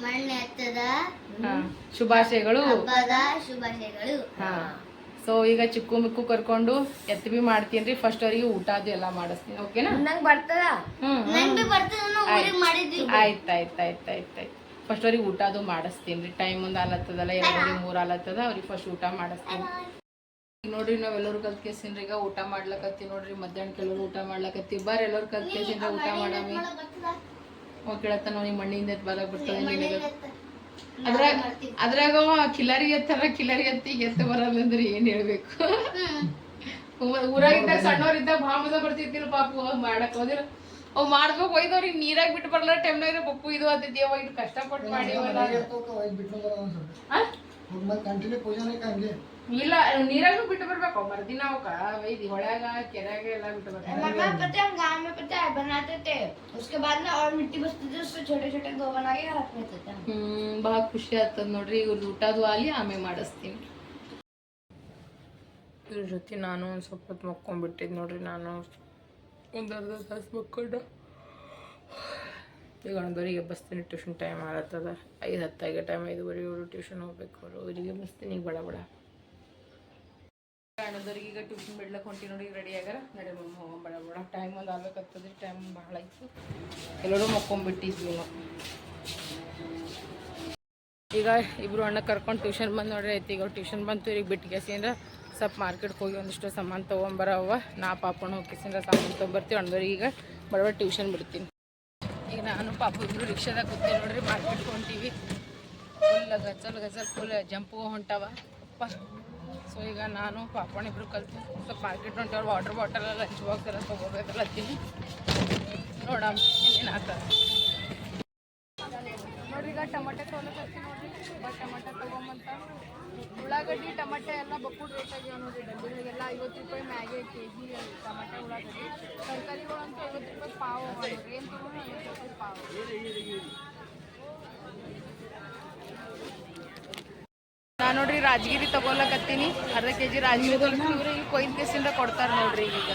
ಮಣ್ಣೆತ್ತದ ಶುಭಾಶಯಗಳು. ಹಬ್ಬದ ಶುಭಾಶಯಗಳು. ಹಾ ಸೊ ಈಗ ಚಿಕ್ಕು ಮಿಕ್ಕು ಕರ್ಕೊಂಡು ಎತ್ತಿ ಬಿ ಮಾಡ್ತೀನಿ ರೀ ಫಸ್ಟ್ ಅವರಿಗೆ ಊಟ ಅದು ಎಲ್ಲ ಮಾಡಿಸ್ತೀನಿ ಓಕೆನಾ ನಂಗೆ ಬರ್ತದ? ನಂಗ್ ಬರ್ತದ ಆಯ್ತು ಆಯ್ತು ಆಯ್ತು. ಆಯ್ತು ಆಯ್ತು ಫಸ್ಟ್ ಅವ್ರಿಗೆ ಊಟ ಅದು ಮಾಡಿಸ್ತೀನಿ ರೀ ಟೈಮ್ ಒಂದು ಆಲತ್ತದಲ್ಲ ಎರಡು ಮೂರು ಆಲತ್ತದ ಅವ್ರಿಗೆ ಫಸ್ಟ್ ಊಟ ಮಾಡಿಸ್ತೀನಿ. ಈಗ ನೋಡ್ರಿ ನಾವೆಲ್ಲರೂ ಕಲ್ತ್ ಕೇಸಿನ್ರಿ ಈಗ ಊಟ ಮಾಡ್ಲಕತ್ತಿ ನೋಡ್ರಿ. ಮಧ್ಯಾಹ್ನ ಕೆಲವರು ಊಟ ಮಾಡ್ಲಕತ್ತಿ ಬರ್ರಿ ಎಲ್ಲರೂ ಕಲ್ತ್ ಕೇಸಿಂದ ಊಟ ಮಾಡಮಿ. ಹೋಗಿ ಕೇಳತ್ತ ನಾವು ನಿಮ್ಮ ಮಣ್ಣಿಂದ ಬರಕ್ ಬರ್ತದೆ ನಿನಗೆ ಅದ್ರಾಗ ಅದ್ರಾಗ ಕಿಲಾರಿ ಎತ್ತಾರ ಕಿಲಾರಿ ಎತ್ತಿ ಎತ್ತ ಬರಲ್ಲ ಅಂದ್ರೆ ಏನ್ ಹೇಳ್ಬೇಕು? ಊರಾಗಿದ್ದಾಗ ಸಣ್ಣವ್ರಿದ್ದಾಗ ಭಾಳ ಮಜಾ ಬರ್ತಿದ್ದಿಲ್ಲ ಪಾಪು ಅವ್ ಮಾಡಕ್ ಹೋದಿಲ್ಲ. ಅವ್ ಮಾಡ್ಬೇಕು ಒಯ್ದವ್ರಿಗೆ ನೀರಾಗ ಬಿಟ್ಟು ಬರಲ್ಲ ಟೈಮ್ನಾಗ ಪಪ್ಪು ಇದು ಅದಿದ್ಯಾವ ಅವ ಇದು ಕಷ್ಟಪಟ್ಟು ಮಾಡಿ ಮತ್ತೆ ಕಂಟಿನ್ಯೂ ಪೂಜಾನೆ ಹಂಗೆ ಇಲ್ಲ ನೀರಾಗೂ ಬಿಟ್ಟು ಬರ್ಬೇಕು ಮರ್ದಿನ ಅವಕ್ಕ ಒಯ್ದು ಹೊಳ್ಯಾಗ ಕೆರೆಯಾಗ ಎಲ್ಲ ಬಿಟ್ಟು ಬರ್ಬೇಕು मम्मा पता है हम गाँव में पता है बनाते थे उसके बाद ना और मिट्टी बचती थी उससे छोटे छोटे दो बना के रख लेते थे ಹ್ಮ್ ಭಾಳ ಖುಷಿ ಆಗ್ತದ ನೋಡ್ರಿ ಇವ್ರದ್ದು ಊಟದು ಆಲಿ ಆಮೇಲೆ ಮಾಡಿಸ್ತೀನಿ ಇವ್ರ ಜೊತೆ ನಾನು ಒಂದು ಸ್ವಲ್ಪ ಹೊತ್ತು ಮಕ್ಕೊಂಡ್ಬಿಟ್ಟಿದ್ದು ನೋಡ್ರಿ ನಾನು ಒಂದು ಅರ್ಧ ತಾಸು ಮಕ್ಕೊಂಡು ಈಗ ಒಂದವರೆಗೆ ಬಸ್ತೀನಿ ಟ್ಯೂಷನ್ ಟೈಮ್ ಆಗತ್ತದ ಐದು ಹತ್ತಾಗೆ ಟೈಮ್ ಐದುವರೆ ಅವರು ಟ್ಯೂಷನ್ ಹೋಗ್ಬೇಕು ಅವರು. ಅವರಿಗೆ ಬಸ್ತೀನಿ ಈಗ ಬಡ ಬಡ. ಅಣ್ಣದವ್ರಿಗೆ ಈಗ ಟ್ಯೂಷನ್ ಬಿಡ್ಲಕ್ಕೆ ಹೊಂಟಿ ನೋಡಿ ರೆಡಿ ಆಗ್ಯಾರ. ನಡೆ ಮಮ್ಮ ಹೋಗೋಣ ಬಡ ಬಡ. ಟೈಮ್ ಒಂದು ಆಗ್ಬೇಕಾಗ್ತದ್ರಿ ಟೈಮ್ ಭಾಳ ಇತ್ತು ಎಲ್ಲರೂ ಮಕ್ಕೊಂಬಿಟ್ಟಿದ್ವಿ ನಾವು ಈಗ ಇಬ್ರು ಅಣ್ಣ ಕರ್ಕೊಂಡು ಟ್ಯೂಷನ್ ಬಂದು ನೋಡ್ರಿ ಐತಿ ಈಗ ಟ್ಯೂಷನ್ ಬಂತು ಈಗ ಬಿಟ್ಟು ಕೇಸಿಂದ ಸ್ವಲ್ಪ ಮಾರ್ಕೆಟ್ಗೆ ಹೋಗಿ ಒಂದಿಷ್ಟು ಸಾಮಾನು ತೊಗೊಂಬರವ ನಾ ಪಾಪಣ್ಣ ಹೋಗಿಸಿಂದ ಸಾಮಾನು ತೊಗೊಂಬರ್ತೀವಿ ಅಣ್ಣದವ್ರಿಗೆ ಈಗ ಬಡಬಡ ಟ್ಯೂಷನ್ ಬಿಡ್ತೀನಿ. ಈಗ ನಾನು ಪಾಪ ಇಬ್ರು ರಿಕ್ಷಾದಾಗ ಕೂತೀವಿ ನೋಡ್ರಿ ಮಾರ್ಕೆಟ್ಗೆ ಹೊಂಟೀವಿ. ಫುಲ್ ಗಜಲ್ ಗಜಲ್ ಫುಲ್ ಜಂಪು ಹೊಂಟಾವ. ಅಪ್ಪ ಸೊ ಈಗ ನಾನು ಪಾಪಣ್ಣ ಇಬ್ರು ಕಲ್ತು ಸ್ವಲ್ಪ ಮಾರ್ಕೆಟ್ ಹೊಂಟವ್ರು ವಾಟರ್ ಬಾಟಲ್ ಲಂಚ್ ಬಾಕ್ಸ್ ಎಲ್ಲ ತೊಗೋಬೇಕಲ್ಲ ಹತ್ತೀನಿ ನೋಡಮ್ಮ ಏನೇನು ಆಗ್ತದೆ. ಟಮಾಟೆ ತೊಗೊಳಕತ್ತಿ ನೋಡ್ರಿ. ಬಟ್ ಟಮಾಟೆ ತೊಗೊಂಬಂತ. ಉಳ್ಳಾಗಡ್ಡಿ ಟಮಟೆ ಎಲ್ಲ ಬಕ್ಕುಡ್ ರೇಟ್ ಆಗ್ಯಾವ ನೋಡಿ ಡಬ್ಬಿಗಳಿಗೆಲ್ಲ ಐವತ್ತು ರೂಪಾಯಿ ಮ್ಯಾಗೆ ಕೆ ಜಿ ಟಮಾಟೆ ಉಳ್ಳಾಗಡ್ಡಿ. ತರಕಾರಿಗಳಂತೂ ಐವತ್ತು ರೂಪಾಯಿ ಪಾವು ನೋಡ್ರಿ. ಏನು ತೊಗೊಂಡು ಐವತ್ತು ರೂಪಾಯಿ ಪಾವು. ನಾ ನೋಡ್ರಿ ರಾಜಗಿರಿ ತಗೊಳಕತ್ತೀನಿ ಅರ್ಧ ಕೆ ಜಿ ರಾಜಗಿರಿ ಕೊಯ್ದು ಕೇಸಿಂದ ಕೊಡ್ತಾರೆ ನೋಡ್ರಿ ಈಗ.